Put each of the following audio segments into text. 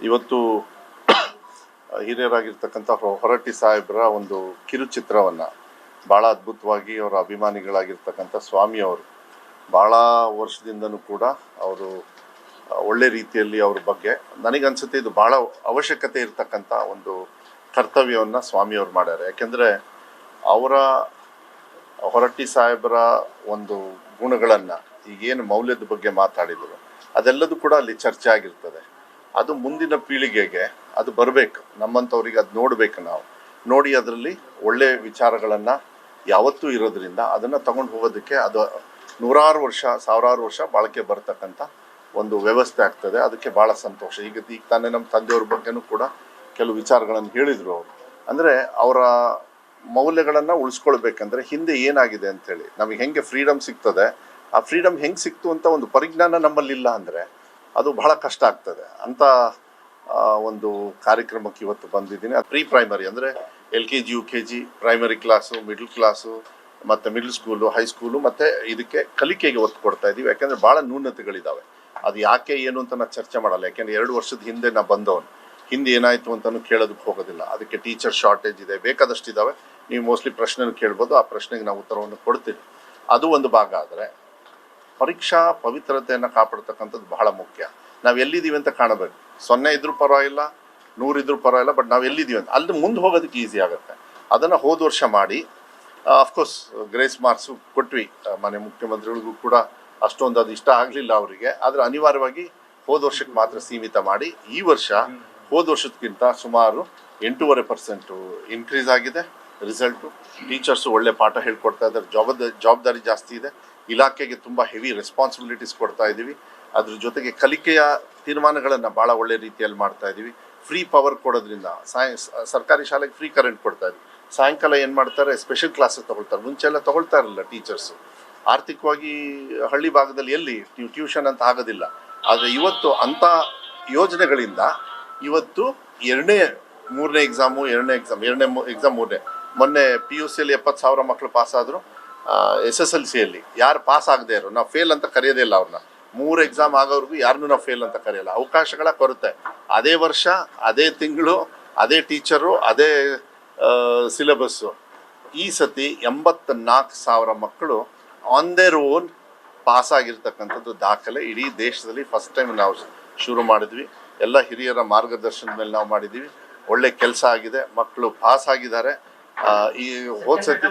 ಇವತ್ತು ಹಿರಿಯರಾಗಿರ್ತಕ್ಕಂಥ ಹೊರಟ್ಟಿ ಸಾಹೇಬರ ಒಂದು ಕಿರುಚಿತ್ರವನ್ನು ಬಹಳ ಅದ್ಭುತವಾಗಿ ಅವರ ಅಭಿಮಾನಿಗಳಾಗಿರ್ತಕ್ಕಂಥ ಸ್ವಾಮಿಯವರು ಬಹಳ ವರ್ಷದಿಂದನೂ ಕೂಡ ಅವರು ಒಳ್ಳೆ ರೀತಿಯಲ್ಲಿ ಅವ್ರ ಬಗ್ಗೆ ನನಗನ್ಸುತ್ತೆ ಇದು ಬಹಳ ಅವಶ್ಯಕತೆ ಇರತಕ್ಕಂಥ ಒಂದು ಕರ್ತವ್ಯವನ್ನ ಸ್ವಾಮಿಯವರು ಮಾಡ್ಯಾರೆ. ಯಾಕೆಂದರೆ ಅವರ ಹೊರಟ್ಟಿ ಸಾಹೇಬರ ಒಂದು ಗುಣಗಳನ್ನ ಈಗೇನು ಮೌಲ್ಯದ ಬಗ್ಗೆ ಮಾತಾಡಿದರು ಅದೆಲ್ಲದೂ ಕೂಡ ಅಲ್ಲಿ ಚರ್ಚೆ ಆಗಿರ್ತದೆ. ಅದು ಮುಂದಿನ ಪೀಳಿಗೆಗೆ ಅದು ಬರಬೇಕು. ನಮ್ಮಂಥವ್ರಿಗೆ ಅದು ನೋಡಬೇಕು ನಾವು. ನೋಡಿ ಅದರಲ್ಲಿ ಒಳ್ಳೆ ವಿಚಾರಗಳನ್ನು ಯಾವತ್ತೂ ಇರೋದ್ರಿಂದ ಅದನ್ನು ತಗೊಂಡು ಹೋಗೋದಕ್ಕೆ ಅದು ನೂರಾರು ವರ್ಷ, ಸಾವಿರಾರು ವರ್ಷ ಬಾಳಿಕೆ ಬರ್ತಕ್ಕಂಥ ಒಂದು ವ್ಯವಸ್ಥೆ ಆಗ್ತದೆ. ಅದಕ್ಕೆ ಭಾಳ ಸಂತೋಷ. ಈಗ ಈಗ ತಾನೇ ನಮ್ಮ ತಂದೆಯವ್ರ ಬಗ್ಗೆನೂ ಕೂಡ ಕೆಲವು ವಿಚಾರಗಳನ್ನು ಹೇಳಿದರು ಅವರು. ಅಂದರೆ ಅವರ ಮೌಲ್ಯಗಳನ್ನು ಉಳಿಸ್ಕೊಳ್ಬೇಕಂದ್ರೆ ಹಿಂದೆ ಏನಾಗಿದೆ ಅಂತೇಳಿ ನಮಗೆ ಹೆಂಗೆ ಫ್ರೀಡಮ್ ಸಿಗ್ತದೆ? ಆ ಫ್ರೀಡಮ್ ಹೆಂಗೆ ಸಿಕ್ತು ಅಂತ ಒಂದು ಪರಿಜ್ಞಾನ ನಮ್ಮಲ್ಲಿಲ್ಲ ಅಂದ್ರೆ ಅದು ಬಹಳ ಕಷ್ಟ ಆಗ್ತದೆ. ಅಂತ ಒಂದು ಕಾರ್ಯಕ್ರಮಕ್ಕೆ ಇವತ್ತು ಬಂದಿದ್ದೀನಿ. ಪ್ರೀ ಪ್ರೈಮರಿ ಅಂದರೆ L K G, U K G primary class middle class ಮತ್ತು ಮಿಡ್ಲ್ ಸ್ಕೂಲು ಹೈಸ್ಕೂಲು ಮತ್ತು ಇದಕ್ಕೆ ಕಲಿಕೆಗೆ ಒತ್ತು ಕೊಡ್ತಾ ಇದ್ದೀವಿ ಯಾಕೆಂದರೆ ಭಾಳ ನ್ಯೂನತೆಗಳಿದ್ದಾವೆ ಅದು ಯಾಕೆ, ಏನು ಅಂತ ನಾನು ಚರ್ಚೆ ಮಾಡಲ್ಲ. ಯಾಕೆಂದರೆ ಎರಡು ವರ್ಷದ ಹಿಂದೆ ನಾ ಬಂದವನು. ಹಿಂದೆ ಏನಾಯಿತು ಅಂತಲೂ ಕೇಳೋದಕ್ಕೆ ಹೋಗೋದಿಲ್ಲ. ಅದಕ್ಕೆ ಟೀಚರ್ ಶಾರ್ಟೇಜ್ ಇದೆ. ಬೇಕಾದಷ್ಟು ಇದಾವೆ ನೀವು ಮೋಸ್ಟ್ಲಿ ಪ್ರಶ್ನೆ ಕೇಳ್ಬೋದು. ಆ ಪ್ರಶ್ನೆಗೆ ನಾವು ಉತ್ತರವನ್ನು ಕೊಡ್ತೀವಿ. ಅದು ಒಂದು ಭಾಗ ಆದರೆ ಪರೀಕ್ಷಾ ಪವಿತ್ರತೆಯನ್ನು ಕಾಪಾಡ್ತಕ್ಕಂಥದ್ದು ಬಹಳ ಮುಖ್ಯ. ನಾವು ಎಲ್ಲಿದ್ದೀವಿ ಅಂತ ಕಾಣಬೇಕು. ಸೊನ್ನೆ ಇದ್ರೂ ಪರವಾಗಿಲ್ಲ, ನೂರು ಇದ್ರೂ ಪರವಾಗಿಲ್ಲ ಬಟ್ ನಾವು ಎಲ್ಲಿದ್ದೀವಿ ಅಂತ. ಅಲ್ಲಿ ಮುಂದೆ ಹೋಗೋದಕ್ಕೆ ಈಸಿ ಆಗುತ್ತೆ. ಅದನ್ನು ಹೋದ ವರ್ಷ ಮಾಡಿ ಅಫ್ಕೋರ್ಸ್ ಗ್ರೇಸ್ ಮಾರ್ಕ್ಸು ಕೊಟ್ವಿ ಮನೆ ಮುಖ್ಯಮಂತ್ರಿಗಳಿಗೂ ಕೂಡ ಅಷ್ಟೊಂದು ಅದು ಇಷ್ಟ ಆಗಲಿಲ್ಲ ಅವರಿಗೆ. ಆದರೆ ಅನಿವಾರ್ಯವಾಗಿ ಹೋದ ವರ್ಷಕ್ಕೆ ಮಾತ್ರ ಸೀಮಿತ ಮಾಡಿ, ಈ ವರ್ಷ ಹೋದ ವರ್ಷಕ್ಕಿಂತ ಸುಮಾರು ಎಂಟೂವರೆ ಪರ್ಸೆಂಟು ಇನ್ಕ್ರೀಸ್ ಆಗಿದೆ. ರಿಸಲ್ಟು ಟೀಚರ್ಸು ಒಳ್ಳೆ ಪಾಠ ಹೇಳ್ಕೊಡ್ತಾ ಇದ್ದಾರೆ. ಜವಾಬ್ದಾರಿ ಜವಾಬ್ದಾರಿ ಜಾಸ್ತಿ ಇದೆ. ಇಲಾಖೆಗೆ ತುಂಬ ಹೆವಿ ರೆಸ್ಪಾನ್ಸಿಬಿಲಿಟೀಸ್ ಕೊಡ್ತಾ ಇದ್ದೀವಿ. ಅದ್ರ ಜೊತೆಗೆ ಕಲಿಕೆಯ ತೀರ್ಮಾನಗಳನ್ನು ಭಾಳ ಒಳ್ಳೆ ರೀತಿಯಲ್ಲಿ ಮಾಡ್ತಾ ಇದ್ದೀವಿ. ಫ್ರೀ ಪವರ್ ಕೊಡೋದ್ರಿಂದ ಸಾಯ, ಸರ್ಕಾರಿ ಶಾಲೆಗೆ ಫ್ರೀ ಕರೆಂಟ್ ಕೊಡ್ತಾ ಇದ್ವಿ ಸಾಯಂಕಾಲ ಏನು ಮಾಡ್ತಾರೆ ಸ್ಪೆಷಲ್ ಕ್ಲಾಸಸ್ ತಗೊಳ್ತಾರೆ. ಮುಂಚೆ ಎಲ್ಲ ತಗೊಳ್ತಾ ಇರಲಿಲ್ಲ ಟೀಚರ್ಸು ಆರ್ಥಿಕವಾಗಿ ಹಳ್ಳಿ ಭಾಗದಲ್ಲಿ ಎಲ್ಲಿ ಟ್ಯೂ ಟ್ಯೂಷನ್ ಅಂತ ಆಗೋದಿಲ್ಲ. ಆದರೆ ಇವತ್ತು ಅಂಥ ಯೋಜನೆಗಳಿಂದ ಇವತ್ತು ಎರಡನೇ, ಮೂರನೇ ಎಕ್ಸಾಮು ಎರಡನೇ ಎಕ್ಸಾಮ್ ಎರಡನೇ ಎಕ್ಸಾಮ್ ಮೂರನೇ. ಮೊನ್ನೆ ಪಿ ಯು ಸಿಯಲ್ಲಿ ಎಪ್ಪತ್ತು ಸಾವಿರ ಮಕ್ಕಳು ಪಾಸ್ ಎಸ್ ಎಸ್ ಎಲ್ ಸಿಯಲ್ಲಿ ಯಾರು ಪಾಸ್ ಆಗದೆ ಇರೋ ನಾವು ಫೇಲ್ ಅಂತ ಕರೆಯೋದೇ ಇಲ್ಲ ಅವ್ರನ್ನ. ಮೂರು ಎಕ್ಸಾಮ್ ಆಗೋರ್ಗು ಯಾರನ್ನೂ ನಾವು ಫೇಲ್ ಅಂತ ಕರೆಯಲ್ಲ. ಅವಕಾಶಗಳ ಕೊರತೆ. ಅದೇ ವರ್ಷ, ಅದೇ ತಿಂಗಳು, ಅದೇ ಟೀಚರು, ಅದೇ ಸಿಲೆಬಸ್ಸು ಈ ಸತಿ ಎಂಬತ್ನಾಲ್ಕು ಸಾವಿರ ಮಕ್ಕಳು ಆನ್ ದೇರ್ ಓನ್ ಪಾಸ್ ಆಗಿರ್ತಕ್ಕಂಥದ್ದು ದಾಖಲೆ ಇಡೀ ದೇಶದಲ್ಲಿ ಫಸ್ಟ್ ಟೈಮ್ ನಾವು ಶುರು ಮಾಡಿದ್ವಿ. ಎಲ್ಲ ಹಿರಿಯರ ಮಾರ್ಗದರ್ಶನದ ಮೇಲೆ ನಾವು ಮಾಡಿದ್ದೀವಿ ಒಳ್ಳೆ ಕೆಲಸ ಆಗಿದೆ. ಮಕ್ಕಳು ಪಾಸ್ ಆಗಿದ್ದಾರೆ. ಈ ಹೋದ ಸತಿ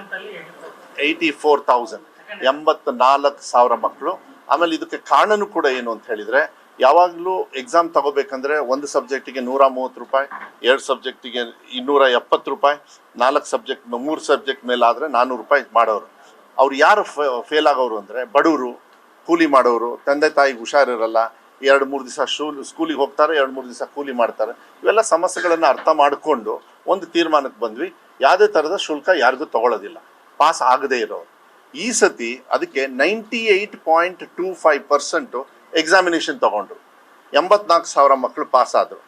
ಏಯ್ಟಿ ಫೋರ್ ತೌಸಂಡ್ ಎಂಬತ್ನಾಲ್ಕು ಸಾವಿರ ಮಕ್ಕಳು. ಆಮೇಲೆ ಇದಕ್ಕೆ ಕಾರಣನೂ ಕೂಡ ಏನು ಅಂತ ಹೇಳಿದರೆ, ಯಾವಾಗಲೂ ಎಕ್ಸಾಮ್ ತಗೋಬೇಕಂದ್ರೆ ಒಂದು ಸಬ್ಜೆಕ್ಟಿಗೆ ನೂರ ಮೂವತ್ತು ರೂಪಾಯಿ, ಎರಡು ಸಬ್ಜೆಕ್ಟಿಗೆ ಇನ್ನೂರ ಎಪ್ಪತ್ತು ರೂಪಾಯಿ, ನಾಲ್ಕು ಸಬ್ಜೆಕ್ಟ್ ಮೂರು ಸಬ್ಜೆಕ್ಟ್ ಮೇಲೆ ಆದರೆ ನಾನ್ನೂರು ರೂಪಾಯಿ ಮಾಡೋರು. ಅವ್ರು ಯಾರು ಫೇಲ್ ಆಗೋರು ಅಂದರೆ ಬಡವರು ಕೂಲಿ ಮಾಡೋರು, ತಂದೆ ತಾಯಿಗೆ ಹುಷಾರಿರಲ್ಲ, ಎರಡು ಮೂರು ದಿವಸ ಶೂಲ್ ಸ್ಕೂಲಿಗೆ ಹೋಗ್ತಾರೆ, ಎರಡು ಮೂರು ದಿವಸ ಕೂಲಿ ಮಾಡ್ತಾರೆ. ಇವೆಲ್ಲ ಸಮಸ್ಯೆಗಳನ್ನು ಅರ್ಥ ಮಾಡಿಕೊಂಡು ಒಂದು ತೀರ್ಮಾನಕ್ಕೆ ಬಂದ್ವಿ. ಯಾವುದೇ ಥರದ ಶುಲ್ಕ ಯಾರಿಗೂ ತಗೊಳ್ಳೋದಿಲ್ಲ ಪಾಸ್ ಆಗದೇ ಇರೋರು. ಈ ಸತಿ ಅದಕ್ಕೆ ninety eight point two five percent examination ತಗೊಂಡ್ರು. ಎಂಬತ್ನಾಲ್ಕು ಸಾವಿರ ಮಕ್ಕಳು ಪಾಸ್ ಆದರು.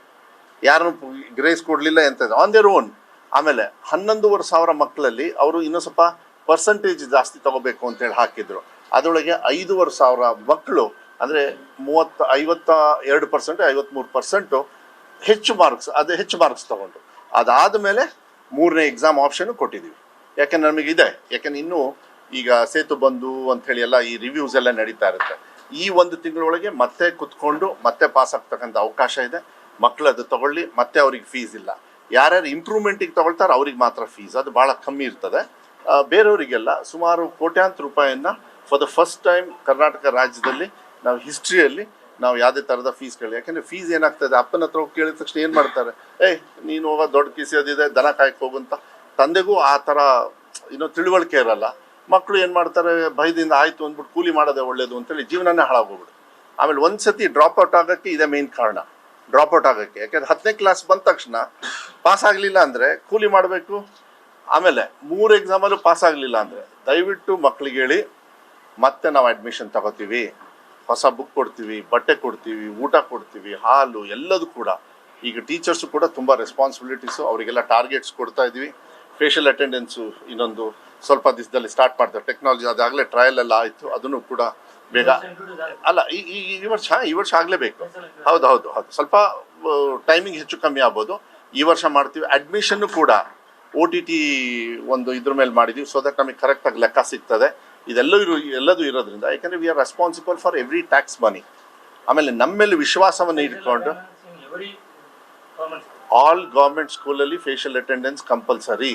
ಯಾರನ್ನು ಗ್ರೇಸ್ ಕೊಡಲಿಲ್ಲ ಎಂತ ಆನ್ ದೇರ್ ಓನ್ ಆಮೇಲೆ ಹನ್ನೊಂದೂವರೆ ಸಾವಿರ ಮಕ್ಕಳಲ್ಲಿ ಅವರು ಇನ್ನೂ ಸ್ವಲ್ಪ ಪರ್ಸೆಂಟೇಜ್ ಜಾಸ್ತಿ ತಗೋಬೇಕು ಅಂತೇಳಿ ಹಾಕಿದ್ರು. ಅದರೊಳಗೆ ಐದೂವರೆ ಸಾವಿರ ಮಕ್ಕಳು ಅಂದರೆ ಮೂವತ್ತ ಐವತ್ತ ಎರಡು ಪರ್ಸೆಂಟ್ ಐವತ್ತ್ಮೂರು ಪರ್ಸೆಂಟು ಹೆಚ್ಚು ಮಾರ್ಕ್ಸ್ ಅದು ಹೆಚ್ಚು ಮಾರ್ಕ್ಸ್ ತಗೊಂಡ್ರು. ಅದಾದ ಮೇಲೆ ಮೂರನೇ ಎಕ್ಸಾಮ್ ಆಪ್ಷನ್ ಕೊಟ್ಟಿದ್ದೀವಿ ಯಾಕೆಂದ್ರೆ ಇದೆ. ಯಾಕಂದ್ರೆ ಇನ್ನೂ ಈಗ ಸೇತು ಬಂದು ಅಂತ ಹೇಳಿ ಎಲ್ಲ ಈ ರಿವ್ಯೂಸ್ ಎಲ್ಲ ನಡೀತಾ ಇರುತ್ತೆ. ಈ ಒಂದು ತಿಂಗಳೊಳಗೆ ಮತ್ತೆ ಕುತ್ಕೊಂಡು ಮತ್ತೆ ಪಾಸ್ ಆಗ್ತಕ್ಕಂಥ ಅವಕಾಶ ಇದೆ. ಮಕ್ಕಳು ಅದು ತಗೊಳ್ಳಿ, ಮತ್ತೆ ಅವ್ರಿಗೆ ಫೀಸ್ ಇಲ್ಲ. ಯಾರ್ಯಾರು ಇಂಪ್ರೂವ್ಮೆಂಟಿಗೆ ತಗೊಳ್ತಾರೆ ಅವ್ರಿಗೆ ಮಾತ್ರ ಫೀಸ್ ಅದು ಭಾಳ ಕಮ್ಮಿ ಇರ್ತದೆ. ಬೇರೆಯವರಿಗೆಲ್ಲ ಸುಮಾರು ಕೋಟ್ಯಾಂತರ ರೂಪಾಯಿಯನ್ನು for the first time Karnataka ರಾಜ್ಯದಲ್ಲಿ ನಾವು ಹಿಸ್ಟ್ರಿಯಲ್ಲಿ ನಾವು ಯಾವುದೇ ಥರದ ಫೀಸ್ ಕೇಳಿ ಯಾಕಂದ್ರೆ ಫೀಸ್ ಏನಾಗ್ತದೆ? ಅಪ್ಪನ ಹತ್ರ ಹೋಗಿ ಕೇಳಿದ ತಕ್ಷಣ ಏನು ಮಾಡ್ತಾರೆ? ಏಯ್, ನೀನು ಹೋಗೋ ದೊಡ್ಡ ಕಿಸಿ ಅದಿದೆ ದನ ಕಾಯಕ್ಕೆ ಹೋಗು ಅಂತ. ತಂದೆಗೂ ಆ ಥರ, ಇನ್ನೂ ತಿಳುವಳಿಕೆ ಇರಲ್ಲ. ಮಕ್ಕಳು ಏನು ಮಾಡ್ತಾರೆ, ಭಯದಿಂದ ಆಯಿತು ಅಂದ್ಬಿಟ್ಟು ಕೂಲಿ ಮಾಡೋದೇ ಒಳ್ಳೇದು ಅಂತೇಳಿ ಜೀವನನೇ ಹಾಳಾಗೋಗ್ಬಿಡು ಆಮೇಲೆ ಒಂದು ಸತಿ ಡ್ರಾಪ್ ಔಟ್ ಆಗೋಕ್ಕೆ ಇದೇ ಮೇನ್ ಕಾರಣ. ಡ್ರಾಪ್ ಔಟ್ ಆಗೋಕ್ಕೆ. ಯಾಕೆಂದ್ರೆ ಹತ್ತನೇ ಕ್ಲಾಸ್ ಬಂದ ತಕ್ಷಣ ಪಾಸ್ ಆಗಲಿಲ್ಲ ಅಂದರೆ ಕೂಲಿ ಮಾಡಬೇಕು. ಆಮೇಲೆ ಮೂರು ಎಕ್ಸಾಮಲ್ಲೂ ಪಾಸ್ ಆಗಲಿಲ್ಲ ಅಂದರೆ ದಯವಿಟ್ಟು ಮಕ್ಕಳಿಗೆ ಹೇಳಿ, ಮತ್ತೆ ನಾವು ಅಡ್ಮಿಷನ್ ತಗೋತೀವಿ. ಹೊಸ ಬುಕ್ ಕೊಡ್ತೀವಿ, ಬಟ್ಟೆ ಕೊಡ್ತೀವಿ, ಊಟ ಕೊಡ್ತೀವಿ, ಹಾಲು ಎಲ್ಲದೂ ಕೂಡ. ಈಗ ಟೀಚರ್ಸು ಕೂಡ ತುಂಬ ರೆಸ್ಪಾನ್ಸಿಬಿಲಿಟೀಸು ಅವರಿಗೆಲ್ಲ ಟಾರ್ಗೆಟ್ಸ್ ಕೊಡ್ತಾ ಇದ್ದೀವಿ. ಫೇಶಿಯಲ್ ಅಟೆಂಡೆನ್ಸು ಇನ್ನೊಂದು ಸ್ವಲ್ಪ ದಿವಸದಲ್ಲಿ ಸ್ಟಾರ್ಟ್ ಮಾಡ್ತಾರೆ. ಟೆಕ್ನಾಲಜಿ ಅದಾಗಲೇ ಟ್ರಯಲ್ ಎಲ್ಲ ಆಯಿತು, ಅದನ್ನು ಕೂಡ ಬೇಗ ಅಲ್ಲ, ಈ ಈ- ವರ್ಷ, ಈ ವರ್ಷ ಆಗಲೇಬೇಕು. ಹೌದು ಹೌದು ಹೌದು. ಸ್ವಲ್ಪ ಟೈಮಿಂಗ್ ಹೆಚ್ಚು ಕಮ್ಮಿ ಆಗ್ಬೋದು. ಈ ವರ್ಷ ಮಾಡ್ತೀವಿ. ಅಡ್ಮಿಷನ್ನು ಕೂಡ ಒ ಟಿ ಟಿ ಒಂದು ಇದ್ರ ಮೇಲೆ ಮಾಡಿದ್ದೀವಿ ಸೊ ದಟ್ ನಮಗೆ ಕರೆಕ್ಟಾಗಿ ಲೆಕ್ಕ ಸಿಗ್ತದೆ. ಇದೆಲ್ಲೂ ಇರೋ ಎಲ್ಲದೂ ಇರೋದ್ರಿಂದ, ಯಾಕಂದರೆ we are responsible for every tax money ಆಮೇಲೆ ನಮ್ಮ ಮೇಲೆ ವಿಶ್ವಾಸವನ್ನು ಇಟ್ಕೊಂಡು ಆಲ್ ಗೌರ್ಮೆಂಟ್ ಸ್ಕೂಲಲ್ಲಿ ಫೇಶಿಯಲ್ ಅಟೆಂಡೆನ್ಸ್ ಕಂಪಲ್ಸರಿ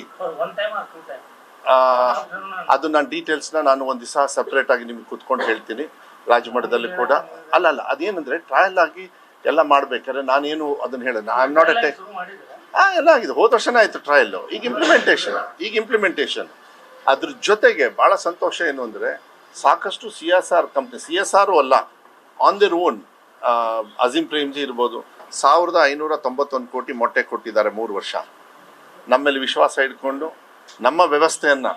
ಅದು ನಾನು ಡೀಟೇಲ್ಸ್ನ ನಾನು ಒಂದು ದಿವಸ ಸಪ್ರೇಟ್ ಆಗಿ ನಿಮ್ಗೆ ಕುತ್ಕೊಂಡು ಹೇಳ್ತೀನಿ. ರಾಜಮಠದಲ್ಲಿ ಕೂಡ. ಅಲ್ಲ ಅಲ್ಲ ಅದೇನಂದ್ರೆ ಟ್ರಯಲ್ ಆಗಿ ಎಲ್ಲ ಮಾಡ್ಬೇಕಾದ್ರೆ ನಾನೇನು ಅದನ್ನ ಹೇಳೋಣ ಐ ಆಮ್ ನಾಟ್ ಅ ಆ ಎಲ್ಲ ಆಗಿದೆ. ಹೋದ ವರ್ಷನೇ ಆಯ್ತು ಟ್ರಯಲ್ ಈಗ ಇಂಪ್ಲಿಮೆಂಟೇಷನ್ ಈಗ ಇಂಪ್ಲಿಮೆಂಟೇಷನ್ ಅದ್ರ ಜೊತೆಗೆ ಬಹಳ ಸಂತೋಷ ಏನು ಅಂದ್ರೆ ಸಾಕಷ್ಟು C S R company C S R ಅಲ್ಲ on their own Azim Premji ಇರ್ಬೋದು ಸಾವಿರದ ಐನೂರ ತೊಂಬತ್ತೊಂದು ಕೋಟಿ ಮೊಟ್ಟೆ ಕೊಟ್ಟಿದ್ದಾರೆ ಮೂರು ವರ್ಷ. ನಮ್ಮಲ್ಲಿ ವಿಶ್ವಾಸ ಇಟ್ಕೊಂಡು, ನಮ್ಮ ವ್ಯವಸ್ಥೆಯನ್ನು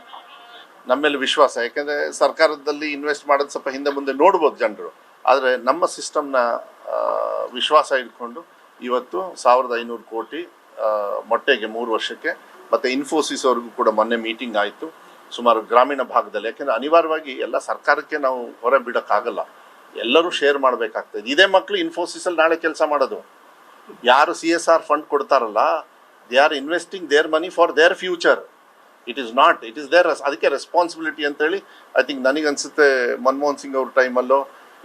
ನಮ್ಮಲ್ಲಿ ವಿಶ್ವಾಸ, ಯಾಕೆಂದರೆ ಸರ್ಕಾರದಲ್ಲಿ ಇನ್ವೆಸ್ಟ್ ಮಾಡೋದು ಸ್ವಲ್ಪ ಹಿಂದೆ ಮುಂದೆ ನೋಡ್ಬೋದು ಜನರು. ಆದರೆ ನಮ್ಮ ಸಿಸ್ಟಮ್ನ ವಿಶ್ವಾಸ ಇಟ್ಕೊಂಡು ಇವತ್ತು ಸಾವಿರದ ಐನೂರು ಕೋಟಿ ಮೊಟ್ಟೆಗೆ ಮೂರು ವರ್ಷಕ್ಕೆ, ಮತ್ತು ಇನ್ಫೋಸಿಸ್ ಅವ್ರಿಗೂ ಕೂಡ ಮೊನ್ನೆ ಮೀಟಿಂಗ್ ಆಯಿತು, ಸುಮಾರು ಗ್ರಾಮೀಣ ಭಾಗದಲ್ಲಿ. ಯಾಕೆಂದರೆ ಅನಿವಾರ್ಯವಾಗಿ ಎಲ್ಲ ಸರ್ಕಾರಕ್ಕೆ ನಾವು ಹೊರ ಬಿಡೋಕ್ಕಾಗಲ್ಲ. ಎಲ್ಲರೂ ಶೇರ್ ಮಾಡಬೇಕಾಗ್ತದೆ. ಇದೇ ಮಕ್ಕಳು ಇನ್ಫೋಸಿಸಲ್ಲಿ ನಾಳೆ ಕೆಲಸ ಮಾಡೋದು. ಯಾರು ಸಿ ಎಸ್ ಆರ್ ಫಂಡ್ ಕೊಡ್ತಾರಲ್ಲ they are investing their money for their future it is not it is their ಅದಕ್ಕೆ ರೆಸ್ಪಾನ್ಸಿಬಿಲಿಟಿ ಅಂತೇಳಿ ಐ ಥಿಂಕ್ ನನಗನ್ಸುತ್ತೆ ಮನಮೋಹನ್ ಸಿಂಗ್ ಅವ್ರ ಟೈಮಲ್ಲೋ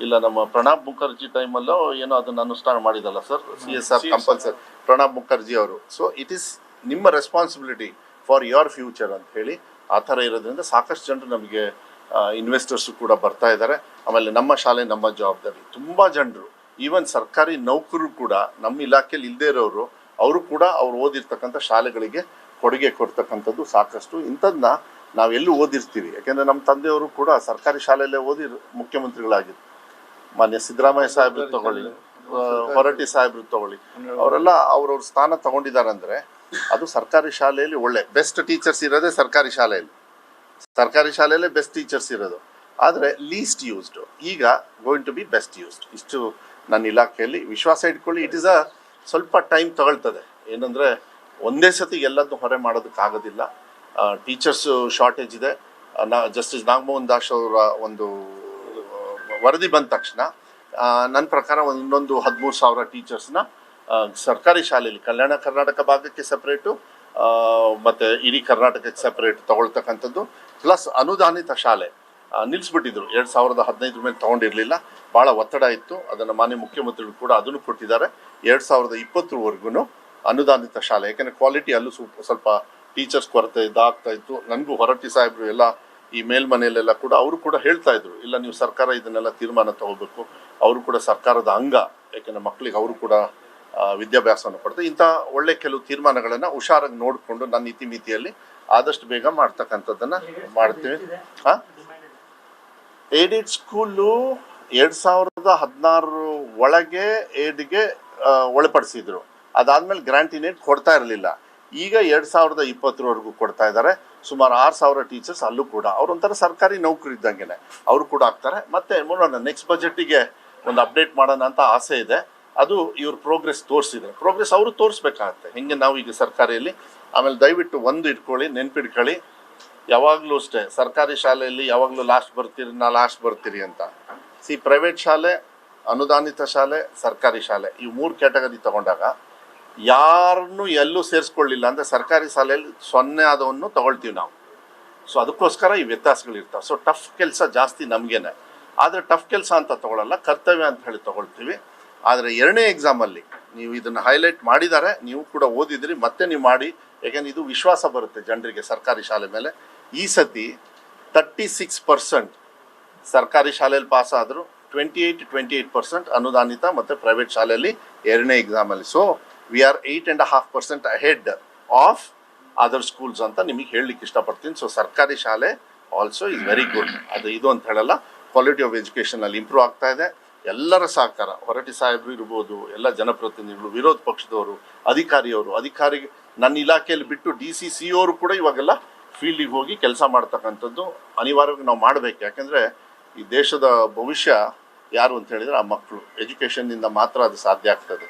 ಇಲ್ಲ ನಮ್ಮ ಪ್ರಣಬ್ ಮುಖರ್ಜಿ ಟೈಮಲ್ಲೋ ಏನೋ ಅದನ್ನು ಅನುಷ್ಠಾನ ಮಾಡಿದಲ್ಲ sir C S R compulsory Pranab Mukherjee ಅವರು. ಸೊ ಇಟ್ ಈಸ್ ನಿಮ್ಮ ರೆಸ್ಪಾನ್ಸಿಬಿಲಿಟಿ ಫಾರ್ ಯೋರ್ ಫ್ಯೂಚರ್ ಅಂತ ಹೇಳಿ ಆ ಥರ ಇರೋದ್ರಿಂದ ಸಾಕಷ್ಟು ಜನರು ನಮಗೆ ಇನ್ವೆಸ್ಟರ್ಸು ಕೂಡ ಬರ್ತಾ ಇದ್ದಾರೆ. ಆಮೇಲೆ ನಮ್ಮ ಶಾಲೆ ನಮ್ಮ ಜವಾಬ್ದಾರಿ. ತುಂಬ ಜನರು. ಈವನ್ ಸರ್ಕಾರಿ ನೌಕರರು ಕೂಡ ನಮ್ಮ ಇಲಾಖೆಯಲ್ಲಿ ಇಲ್ಲದೇ ಇರೋರು ಅವರು ಕೂಡ ಅವ್ರು ಓದಿರ್ತಕ್ಕಂಥ ಶಾಲೆಗಳಿಗೆ ಕೊಡುಗೆ ಕೊಡ್ತಕ್ಕಂಥದ್ದು ಸಾಕಷ್ಟು. ಇಂಥದ್ದನ್ನ ನಾವೆಲ್ಲೂ ಓದಿರ್ತೀವಿ ಯಾಕೆಂದರೆ ನಮ್ಮ ತಂದೆಯವರು ಕೂಡ ಸರ್ಕಾರಿ ಶಾಲೆಯಲ್ಲೇ ಓದಿ ಮುಖ್ಯಮಂತ್ರಿಗಳಾಗಿದ್ರು ಮಾನ್ಯ ಸಿದ್ದರಾಮಯ್ಯ ಸಾಹೇಬ್ರು ತಗೊಳ್ಳಿ ಹೊರಟಿ ಹೊರಟ್ಟಿ ಸಾಹೇಬ್ರು ತಗೊಳ್ಳಿ ಅವರೆಲ್ಲ ಅವ್ರವ್ರ ಸ್ಥಾನ ತಗೊಂಡಿದ್ದಾರೆ ಅಂದ್ರೆ ಅದು ಸರ್ಕಾರಿ ಶಾಲೆಯಲ್ಲಿ ಒಳ್ಳೆ ಬೆಸ್ಟ್ ಟೀಚರ್ಸ್ ಇರೋದೇ ಸರ್ಕಾರಿ ಶಾಲೆಯಲ್ಲಿ. ಸರ್ಕಾರಿ ಶಾಲೆಯಲ್ಲೇ ಬೆಸ್ಟ್ ಟೀಚರ್ಸ್ ಇರೋದು. ಆದರೆ ಲೀಸ್ಟ್ ಯೂಸ್ಡ್ ಈಗ going to be best used ಇಷ್ಟು ನನ್ನ ಇಲಾಖೆಯಲ್ಲಿ. ವಿಶ್ವಾಸ ಇಟ್ಕೊಳ್ಳಿ ಇಟ್ ಇಸ್ ಅ ಸ್ವಲ್ಪ ಟೈಮ್ ತಗೊಳ್ತದೆ. ಏನಂದರೆ, ಒಂದೇ ಸತಿ ಎಲ್ಲದನ್ನು ಹೊರೆ ಮಾಡೋದಕ್ಕಾಗೋದಿಲ್ಲ. ಟೀಚರ್ಸು ಶಾರ್ಟೇಜ್ ಇದೆ. ನಾ ಜಸ್ಟಿಸ್ ನಾಗಮೋಹನ್ ದಾಸ್ ಅವರ ಒಂದು ವರದಿ ಬಂದ ತಕ್ಷಣ ನನ್ನ ಪ್ರಕಾರ ಒಂದು ಇನ್ನೊಂದು ಹದಿಮೂರು ಸಾವಿರ ಟೀಚರ್ಸ್ನ ಸರ್ಕಾರಿ ಶಾಲೆಯಲ್ಲಿ, ಕಲ್ಯಾಣ ಕರ್ನಾಟಕ ಭಾಗಕ್ಕೆ ಸಪ್ರೇಟು ಮತ್ತು ಇಡೀ ಕರ್ನಾಟಕಕ್ಕೆ ಸಪ್ರೇಟ್ ತಗೊಳ್ತಕ್ಕಂಥದ್ದು ಪ್ಲಸ್ ಅನುದಾನಿತ ಶಾಲೆ. ನಿಲ್ಲಿಸ್ಬಿಟ್ಟಿದ್ರು ಎರಡು ಸಾವಿರದ ಹದಿನೈದರ ಮೇಲೆ ತೊಗೊಂಡಿರಲಿಲ್ಲ. ಭಾಳ ಒತ್ತಡ ಇತ್ತು. ಅದನ್ನು ಮಾನ್ಯ ಮುಖ್ಯಮಂತ್ರಿಗಳು ಕೂಡ ಅದನ್ನು ಕೊಟ್ಟಿದ್ದಾರೆ. ಎರಡು ಸಾವಿರದ ಇಪ್ಪತ್ತರವರೆಗೂ ಅನುದಾನಿತ ಶಾಲೆ, ಯಾಕೆಂದರೆ ಕ್ವಾಲಿಟಿ ಅಲ್ಲೂ ಸ್ವಲ್ಪ ಸ್ವಲ್ಪ ಟೀಚರ್ಸ್ ಕೊರತೆ ಇದಾಗ್ತಾ ಇತ್ತು. ನನಗೂ ಹೊರಟ್ಟಿ ಸಾಹೇಬರು ಎಲ್ಲ ಈ ಮೇಲ್ಮನೆಯಲ್ಲೆಲ್ಲ ಕೂಡ ಅವರು ಕೂಡ ಹೇಳ್ತಾ ಇದ್ರು, ಇಲ್ಲ, ನೀವು ಸರ್ಕಾರ ಇದನ್ನೆಲ್ಲ ತೀರ್ಮಾನ ತಗೋಬೇಕು. ಅವರು ಕೂಡ ಸರ್ಕಾರದ ಅಂಗ, ಯಾಕೆಂದ್ರೆ ಮಕ್ಕಳಿಗೆ ಅವರು ಕೂಡ ವಿದ್ಯಾಭ್ಯಾಸವನ್ನು ಕೊಡ್ತಾರೆ. ಇಂಥ ಒಳ್ಳೆ ಕೆಲವು ತೀರ್ಮಾನಗಳನ್ನು ಹುಷಾರಾಗಿ ನೋಡಿಕೊಂಡು ನನ್ನ ಇತಿಮಿತಿಯಲ್ಲಿ ಆದಷ್ಟು ಬೇಗ ಮಾಡ್ತಕ್ಕಂಥದ್ದನ್ನು ಮಾಡ್ತೀವಿ. ಹಾಂ ಏಡೆಡ್ ಸ್ಕೂಲು ಎರಡು ಸಾವಿರದ ಹದಿನಾರು ಒಳಗೆ ಏಡ್ಗೆ ಒಳಪಡಿಸಿದ್ರು. ಅದಾದ್ಮೇಲೆ ಗ್ರಾಂಟ್ ಏಡ್ ಕೊಡ್ತಾ ಇರಲಿಲ್ಲ. ಈಗ ಎರಡು ಸಾವಿರದ ಇಪ್ಪತ್ತರವರೆಗೂ ಕೊಡ್ತಾ ಇದ್ದಾರೆ. ಸುಮಾರು ಆರು ಸಾವಿರ ಟೀಚರ್ಸ್ ಅಲ್ಲೂ ಕೂಡ. ಅವ್ರು ಒಂಥರ ಸರ್ಕಾರಿ ನೌಕರಿ ಇದ್ದಂಗೆನೆ. ಅವರು ಕೂಡ ಆಗ್ತಾರೆ. ಮತ್ತೆ ನೋಡೋಣ ನೆಕ್ಸ್ಟ್ ಬಜೆಟಿಗೆ ಒಂದು ಅಪ್ಡೇಟ್ ಮಾಡೋಣ ಅಂತ ಆಸೆ ಇದೆ. ಅದು ಇವ್ರ ಪ್ರೋಗ್ರೆಸ್ ತೋರಿಸಿದೆ ಪ್ರೋಗ್ರೆಸ್ ಅವರು ತೋರಿಸ್ಬೇಕಾಗತ್ತೆ. ಹೆಂಗೆ ನಾವು ಈಗ ಸರ್ಕಾರಿಯಲ್ಲಿ? ಆಮೇಲೆ ದಯವಿಟ್ಟು ಒಂದು ಇಟ್ಕೊಳ್ಳಿ, ನೆನ್ಪಿಟ್ಕೊಳ್ಳಿ. ಯಾವಾಗಲೂ ಅಷ್ಟೇ, ಸರ್ಕಾರಿ ಶಾಲೆಯಲ್ಲಿ ಯಾವಾಗಲೂ ಲಾಸ್ಟ್ ಬರ್ತೀರಿ, ನಾ ಲಾಸ್ಟ್ ಬರ್ತೀರಿ ಅಂತ. ಸಿ ಪ್ರೈವೇಟ್ ಶಾಲೆ, ಅನುದಾನಿತ ಶಾಲೆ, ಸರ್ಕಾರಿ ಶಾಲೆ, ಈ ಮೂರು ಕ್ಯಾಟಗರಿ ತಗೊಂಡಾಗ ಯಾರನ್ನು ಎಲ್ಲೂ ಸೇರಿಸ್ಕೊಳ್ಳಿಲ್ಲ. ಅಂದರೆ ಸರ್ಕಾರಿ ಶಾಲೆಯಲ್ಲಿ ಸೊನ್ನೆ ಆದವನ್ನು ತಗೊಳ್ತೀವಿ ನಾವು. ಸೊ ಅದಕ್ಕೋಸ್ಕರ ಈ ವ್ಯತ್ಯಾಸಗಳಿರ್ತಾವೆ ಸೊ ಟಫ್ ಕೆಲಸ ಜಾಸ್ತಿ ನಮಗೇನೆ. ಆದರೆ ಟಫ್ ಕೆಲಸ ಅಂತ ತಗೊಳ್ಳಲ್ಲ ಕರ್ತವ್ಯ ಅಂತ ಹೇಳಿ ತಗೊಳ್ತೀವಿ. ಆದರೆ ಎರಡನೇ ಎಕ್ಸಾಮಲ್ಲಿ ನೀವು ಇದನ್ನು ಹೈಲೈಟ್ ಮಾಡಿದ್ದಾರೆ ನೀವು ಕೂಡ ಓದಿದ್ರಿ, ಮತ್ತೆ ನೀವು ಮಾಡಿ. ಯಾಕೆಂದ್ರೆ ಇದು ವಿಶ್ವಾಸ ಬರುತ್ತೆ ಜನರಿಗೆ ಸರ್ಕಾರಿ ಶಾಲೆ ಮೇಲೆ. ಈ ಸತಿ ತರ್ಟಿ ಸಿಕ್ಸ್ ಪರ್ಸೆಂಟ್ ಸರ್ಕಾರಿ ಶಾಲೆಯಲ್ಲಿ ಪಾಸ್ ಆದರೂ twenty eight twenty eight percent ಅನುದಾನಿತ ಮತ್ತು ಪ್ರೈವೇಟ್ ಶಾಲೆಯಲ್ಲಿ ಎರಡನೇ ಎಕ್ಸಾಮಲ್ಲಿ so we are eight and half percent ahead of other schools ಅಂತ ನಿಮಗೆ ಹೇಳಲಿಕ್ಕೆ ಇಷ್ಟಪಡ್ತೀನಿ. ಸೊ ಸರ್ಕಾರಿ ಶಾಲೆ ಆಲ್ಸೋ ಇಸ್ ವೆರಿ ಗುಡ್ ಅದು ಇದು ಅಂತ ಹೇಳಲ್ಲ. ಕ್ವಾಲಿಟಿ ಆಫ್ ಎಜುಕೇಷನಲ್ಲಿ ಇಂಪ್ರೂವ್ ಆಗ್ತಾ ಇದೆ. ಎಲ್ಲರ ಸಹಕಾರ ಹೊರಟಿ ಸಾಹೇಬರು ಇರ್ಬೋದು, ಎಲ್ಲ ಜನಪ್ರತಿನಿಧಿಗಳು, ವಿರೋಧ ಪಕ್ಷದವರು, ಅಧಿಕಾರಿಯವರು, ಅಧಿಕಾರಿ, ನನ್ನ ಇಲಾಖೆಯಲ್ಲಿ ಬಿಟ್ಟು ಡಿ ಸಿ ಸಿ ಅವರು ಕೂಡ ಇವಾಗೆಲ್ಲ ಫೀಲ್ಡಿಗೆ ಹೋಗಿ ಕೆಲಸ ಮಾಡ್ತಕ್ಕಂಥದ್ದು ಅನಿವಾರ್ಯವಾಗಿ ನಾವು ಮಾಡಬೇಕು. ಯಾಕೆಂದರೆ ಈ ದೇಶದ ಭವಿಷ್ಯ ಯಾರು ಅಂತ ಹೇಳಿದರೆ ಆ ಮಕ್ಕಳು. ಎಜುಕೇಷನ್ನಿಂದ ಮಾತ್ರ ಅದು ಸಾಧ್ಯ ಆಗ್ತದೆ.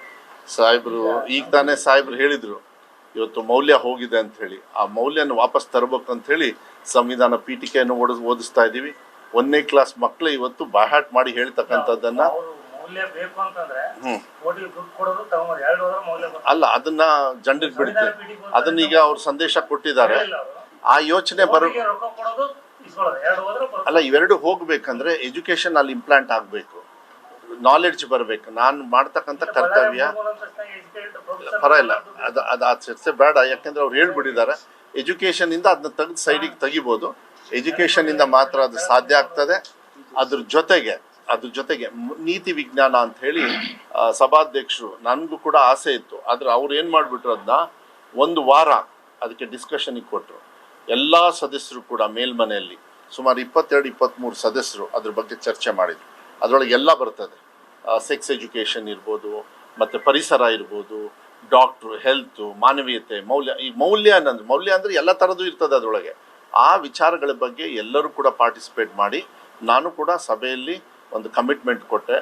ಸಾಹೇಬರು ಈಗ ತಾನೇ ಸಾಹೇಬರು ಹೇಳಿದರು ಇವತ್ತು ಮೌಲ್ಯ ಹೋಗಿದೆ ಅಂತ ಹೇಳಿ. ಆ ಮೌಲ್ಯನ ವಾಪಸ್ ತರಬೇಕು ಅಂತ ಹೇಳಿ ಸಂವಿಧಾನ ಪೀಠಿಕೆಯನ್ನು ಓಡಿಸ್ ಓದಿಸ್ತಾ ಇದ್ದೀವಿ. ಒಂದನೇ ಕ್ಲಾಸ್ ಮಕ್ಕಳು ಇವತ್ತು ಬಾಹಾಟ್ ಮಾಡಿ ಹೇಳ್ತಕ್ಕಂಥದ್ದನ್ನು. ಅಲ್ಲ ಅದನ್ನ ಜಂಡಿಗೆ ಬಿಡುತ್ತೆ ಅದನ್ನ ಈಗ ಅವ್ರು ಸಂದೇಶ ಕೊಟ್ಟಿದ್ದಾರೆ. ಆ ಯೋಚನೆ ಬರೋ. ಅಲ್ಲ ಇವೆರಡು ಹೋಗ್ಬೇಕಂದ್ರೆ ಎಜುಕೇಶನ್ ಅಲ್ಲಿ ಇಂಪ್ಲಾಂಟ್ ಆಗ್ಬೇಕು. ನಾಲೆಡ್ಜ್ ಬರಬೇಕು. ನಾನು ಮಾಡ್ತಕ್ಕಂಥ ಕರ್ತವ್ಯ ಪರ ಇಲ್ಲ. ಅದು ಅದು ಆ ಚರ್ಚೆ ಬೇಡ. ಯಾಕೆಂದ್ರೆ ಅವ್ರು ಹೇಳ್ಬಿಟ್ಟಿದ್ದಾರೆ. ಎಜುಕೇಶನ್ ಇಂದ ಅದನ್ನ ತೆಗೆದು ಸೈಡಿಗೆ ತೆಗಿಬೋದು. ಎಜುಕೇಶನ್ ಇಂದ ಮಾತ್ರ ಅದು ಸಾಧ್ಯ ಆಗ್ತದೆ. ಅದ್ರ ಜೊತೆಗೆ ಅದ್ರ ಜೊತೆಗೆ ನೀತಿ ವಿಜ್ಞಾನ ಅಂತ ಹೇಳಿ ಸಭಾಧ್ಯಕ್ಷರು ನನಗೂ ಕೂಡ ಆಸೆ ಇತ್ತು. ಆದ್ರೆ ಅವ್ರು ಏನ್ ಮಾಡ್ಬಿಟ್ರು ಅದನ್ನ ಒಂದು ವಾರ ಅದಕ್ಕೆ ಡಿಸ್ಕಷನಿಗೆ ಕೊಟ್ಟರು ಎಲ್ಲ ಸದಸ್ಯರು ಕೂಡ ಮೇಲ್ಮನೆಯಲ್ಲಿ ಸುಮಾರು ಇಪ್ಪತ್ತೆರಡು ಇಪ್ಪತ್ತ್ಮೂರು ಸದಸ್ಯರು ಅದ್ರ ಬಗ್ಗೆ ಚರ್ಚೆ ಮಾಡಿದ್ರು. ಅದರೊಳಗೆ ಎಲ್ಲ ಬರ್ತದೆ. ಸೆಕ್ಸ್ ಎಜುಕೇಷನ್ ಇರ್ಬೋದು, ಮತ್ತು ಪರಿಸರ ಇರ್ಬೋದು ಡಾಕ್ಟ್ರು ಹೆಲ್ತು ಮಾನವೀಯತೆ, ಮೌಲ್ಯ, ಈ ಮೌಲ್ಯ ಅನ್ನೋದು, ಮೌಲ್ಯ ಅಂದರೆ ಎಲ್ಲ ಥರದ್ದು ಇರ್ತದೆ ಅದರೊಳಗೆ. ಆ ವಿಚಾರಗಳ ಬಗ್ಗೆ ಎಲ್ಲರೂ ಕೂಡ ಪಾರ್ಟಿಸಿಪೇಟ್ ಮಾಡಿ, ನಾನು ಕೂಡ ಸಭೆಯಲ್ಲಿ ಒಂದು ಕಮಿಟ್ಮೆಂಟ್ ಕೊಟ್ಟೆ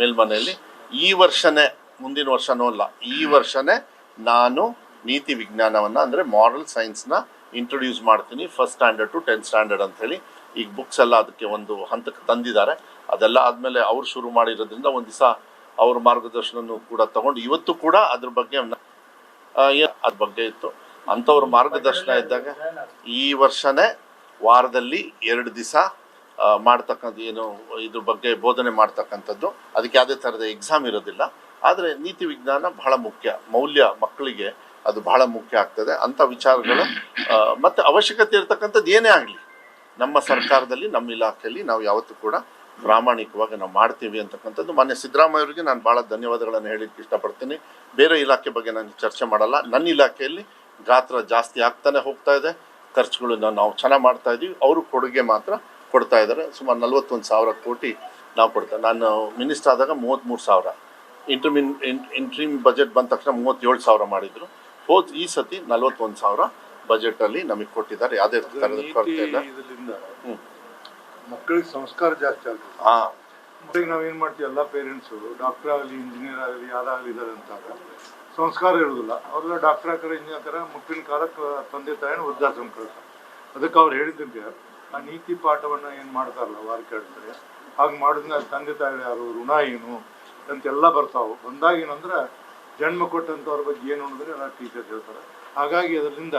ಮೇಲ್ಮನೆಯಲ್ಲಿ. ಈ ವರ್ಷನೇ, ಮುಂದಿನ ವರ್ಷನೂ ಅಲ್ಲ, ಈ ವರ್ಷನೇ ನಾನು ನೀತಿ ವಿಜ್ಞಾನವನ್ನು ಅಂದರೆ ಮಾರಲ್ ಸೈನ್ಸ್ನ ಇಂಟ್ರೊಡ್ಯೂಸ್ ಮಾಡ್ತೀನಿ first standard to tenth standard ಅಂತ ಹೇಳಿ ಈಗ ಬುಕ್ಸ್ ಎಲ್ಲ ಅದಕ್ಕೆ ಒಂದು ಹಂತಕ್ಕೆ ತಂದಿದ್ದಾರೆ. ಅದೆಲ್ಲ ಆದಮೇಲೆ ಅವ್ರು ಶುರು ಮಾಡಿರೋದ್ರಿಂದ ಒಂದು ದಿವಸ ಅವ್ರ ಮಾರ್ಗದರ್ಶನನೂ ಕೂಡ ತಗೊಂಡು ಇವತ್ತು ಕೂಡ ಅದ್ರ ಬಗ್ಗೆ ಅದ್ರ ಬಗ್ಗೆ ಇತ್ತು. ಅಂಥವ್ರ ಮಾರ್ಗದರ್ಶನ ಇದ್ದಾಗ ಈ ವರ್ಷನೇ ವಾರದಲ್ಲಿ ಎರಡು ದಿವಸ ಮಾಡ್ತಕ್ಕಂಥ ಏನು ಇದ್ರ ಬಗ್ಗೆ ಬೋಧನೆ ಮಾಡ್ತಕ್ಕಂಥದ್ದು. ಅದಕ್ಕೆ ಯಾವುದೇ ಥರದ ಎಕ್ಸಾಮ್ ಇರೋದಿಲ್ಲ. ಆದರೆ ನೀತಿ ವಿಜ್ಞಾನ ಬಹಳ ಮುಖ್ಯ. ಮೌಲ್ಯ ಮಕ್ಕಳಿಗೆ ಅದು ಬಹಳ ಮುಖ್ಯ ಆಗ್ತದೆ. ಅಂಥ ವಿಚಾರಗಳು ಮತ್ತೆ ಅವಶ್ಯಕತೆ ಇರತಕ್ಕಂಥದ್ದು ಏನೇ ಆಗಲಿ, ನಮ್ಮ ಸರ್ಕಾರದಲ್ಲಿ, ನಮ್ಮ ಇಲಾಖೆಯಲ್ಲಿ ನಾವು ಯಾವತ್ತೂ ಕೂಡ ಪ್ರಾಮಾಣಿಕವಾಗಿ ನಾವು ಮಾಡ್ತೀವಿ ಅಂತಕ್ಕಂಥದ್ದು ಮಾನ್ಯ ಸಿದ್ದರಾಮಯ್ಯ ಅವರಿಗೆ ನಾನು ಭಾಳ ಧನ್ಯವಾದಗಳನ್ನು ಹೇಳಿಕ್ಕೆ ಇಷ್ಟಪಡ್ತೀನಿ. ಬೇರೆ ಇಲಾಖೆ ಬಗ್ಗೆ ನಾನು ಚರ್ಚೆ ಮಾಡಲ್ಲ. ನನ್ನ ಇಲಾಖೆಯಲ್ಲಿ ಗಾತ್ರ ಜಾಸ್ತಿ ಆಗ್ತಾನೆ ಹೋಗ್ತಾ ಇದೆ. ಖರ್ಚುಗಳನ್ನ ನಾವು ಚೆನ್ನಾಗಿ ಮಾಡ್ತಾ ಇದ್ದೀವಿ. ಅವರು ಕೊಡುಗೆ ಮಾತ್ರ ಕೊಡ್ತಾ ಇದ್ದಾರೆ. ಸುಮಾರು ನಲ್ವತ್ತೊಂದು ಸಾವಿರ ಕೋಟಿ ನಾವು ಕೊಡ್ತೇವೆ ನಾನು ಮಿನಿಸ್ಟರ್ ಆದಾಗ ಮೂವತ್ತ್ಮೂರು ಸಾವಿರ. ಇಂಟರ್ಮಿನ್ ಇಂಟ್ರೀಮ್ ಬಜೆಟ್ ಬಂದ ತಕ್ಷಣ ಮೂವತ್ತೇಳು ಸಾವಿರ ಮಾಡಿದ್ರು. ಹೋದ್ ಈ ಸತಿ ನಲ್ವತ್ತೊಂದು ಸಾವಿರ ಬಜೆಟ್ ಅಲ್ಲಿ ನಮಗೆ ಕೊಟ್ಟಿದ್ದಾರೆ. ಯಾವುದೇ ಥರದ ಕೊರತೆ ಇಲ್ಲ. ಮಕ್ಕಳಿಗೆ ಸಂಸ್ಕಾರ ಜಾಸ್ತಿ ಆಗ್ತದೆ ಹಾ. ಮಕ್ಕಳಿಗೆ ನಾವೇನ್ ಮಾಡ್ತೀವಿ ಎಲ್ಲ ಪೇರೆಂಟ್ಸ್ ಡಾಕ್ಟರ್ ಆಗಲಿ ಇಂಜಿನಿಯರ್ ಆಗಲಿ ಯಾರಾಗಲಿ ಇದಾರೆ ಅಂತಾಗ ಸಂಸ್ಕಾರ ಇರೋದಿಲ್ಲ. ಅವರೆಲ್ಲ ಡಾಕ್ಟರ್ ಆಕರೆ ಇಂಜಿನಿಯರ್ ಆಕಾರ ಮುಟ್ಟಿನ ಕಾಲಕ್ಕೆ ತಂದೆ ತಾಯಿನ ವೃದ್ಧಾಶ್ರಮ ಕಳಿಸ್ತಾರೆ ಅದಕ್ಕೆ ಅವ್ರು ಹೇಳಿದಂತೆ ಆ ನೀತಿ ಪಾಠವನ್ನ ಏನು ಮಾಡ್ತಾರಲ್ಲ ವಾರಕ್ಕೆ ಕೇಳ್ತಾರೆ ಹಾಗೆ ಮಾಡಿದ್ಮೇಲೆ ತಂದೆ ತಾಯಿ ಯಾರು ಋಣ ಏನು ಅಂತೆಲ್ಲ ಬರ್ತಾವೆ. ಬಂದಾಗ ಏನಂದ್ರೆ ಜನ್ಮ ಕೊಟ್ಟಂಥವ್ರ ಬಗ್ಗೆ ಏನು ಅನ್ನೋದ್ರೆ ಎಲ್ಲ ಟೀಚರ್ಸ್ ಹೇಳ್ತಾರೆ. ಹಾಗಾಗಿ ಅದರಿಂದ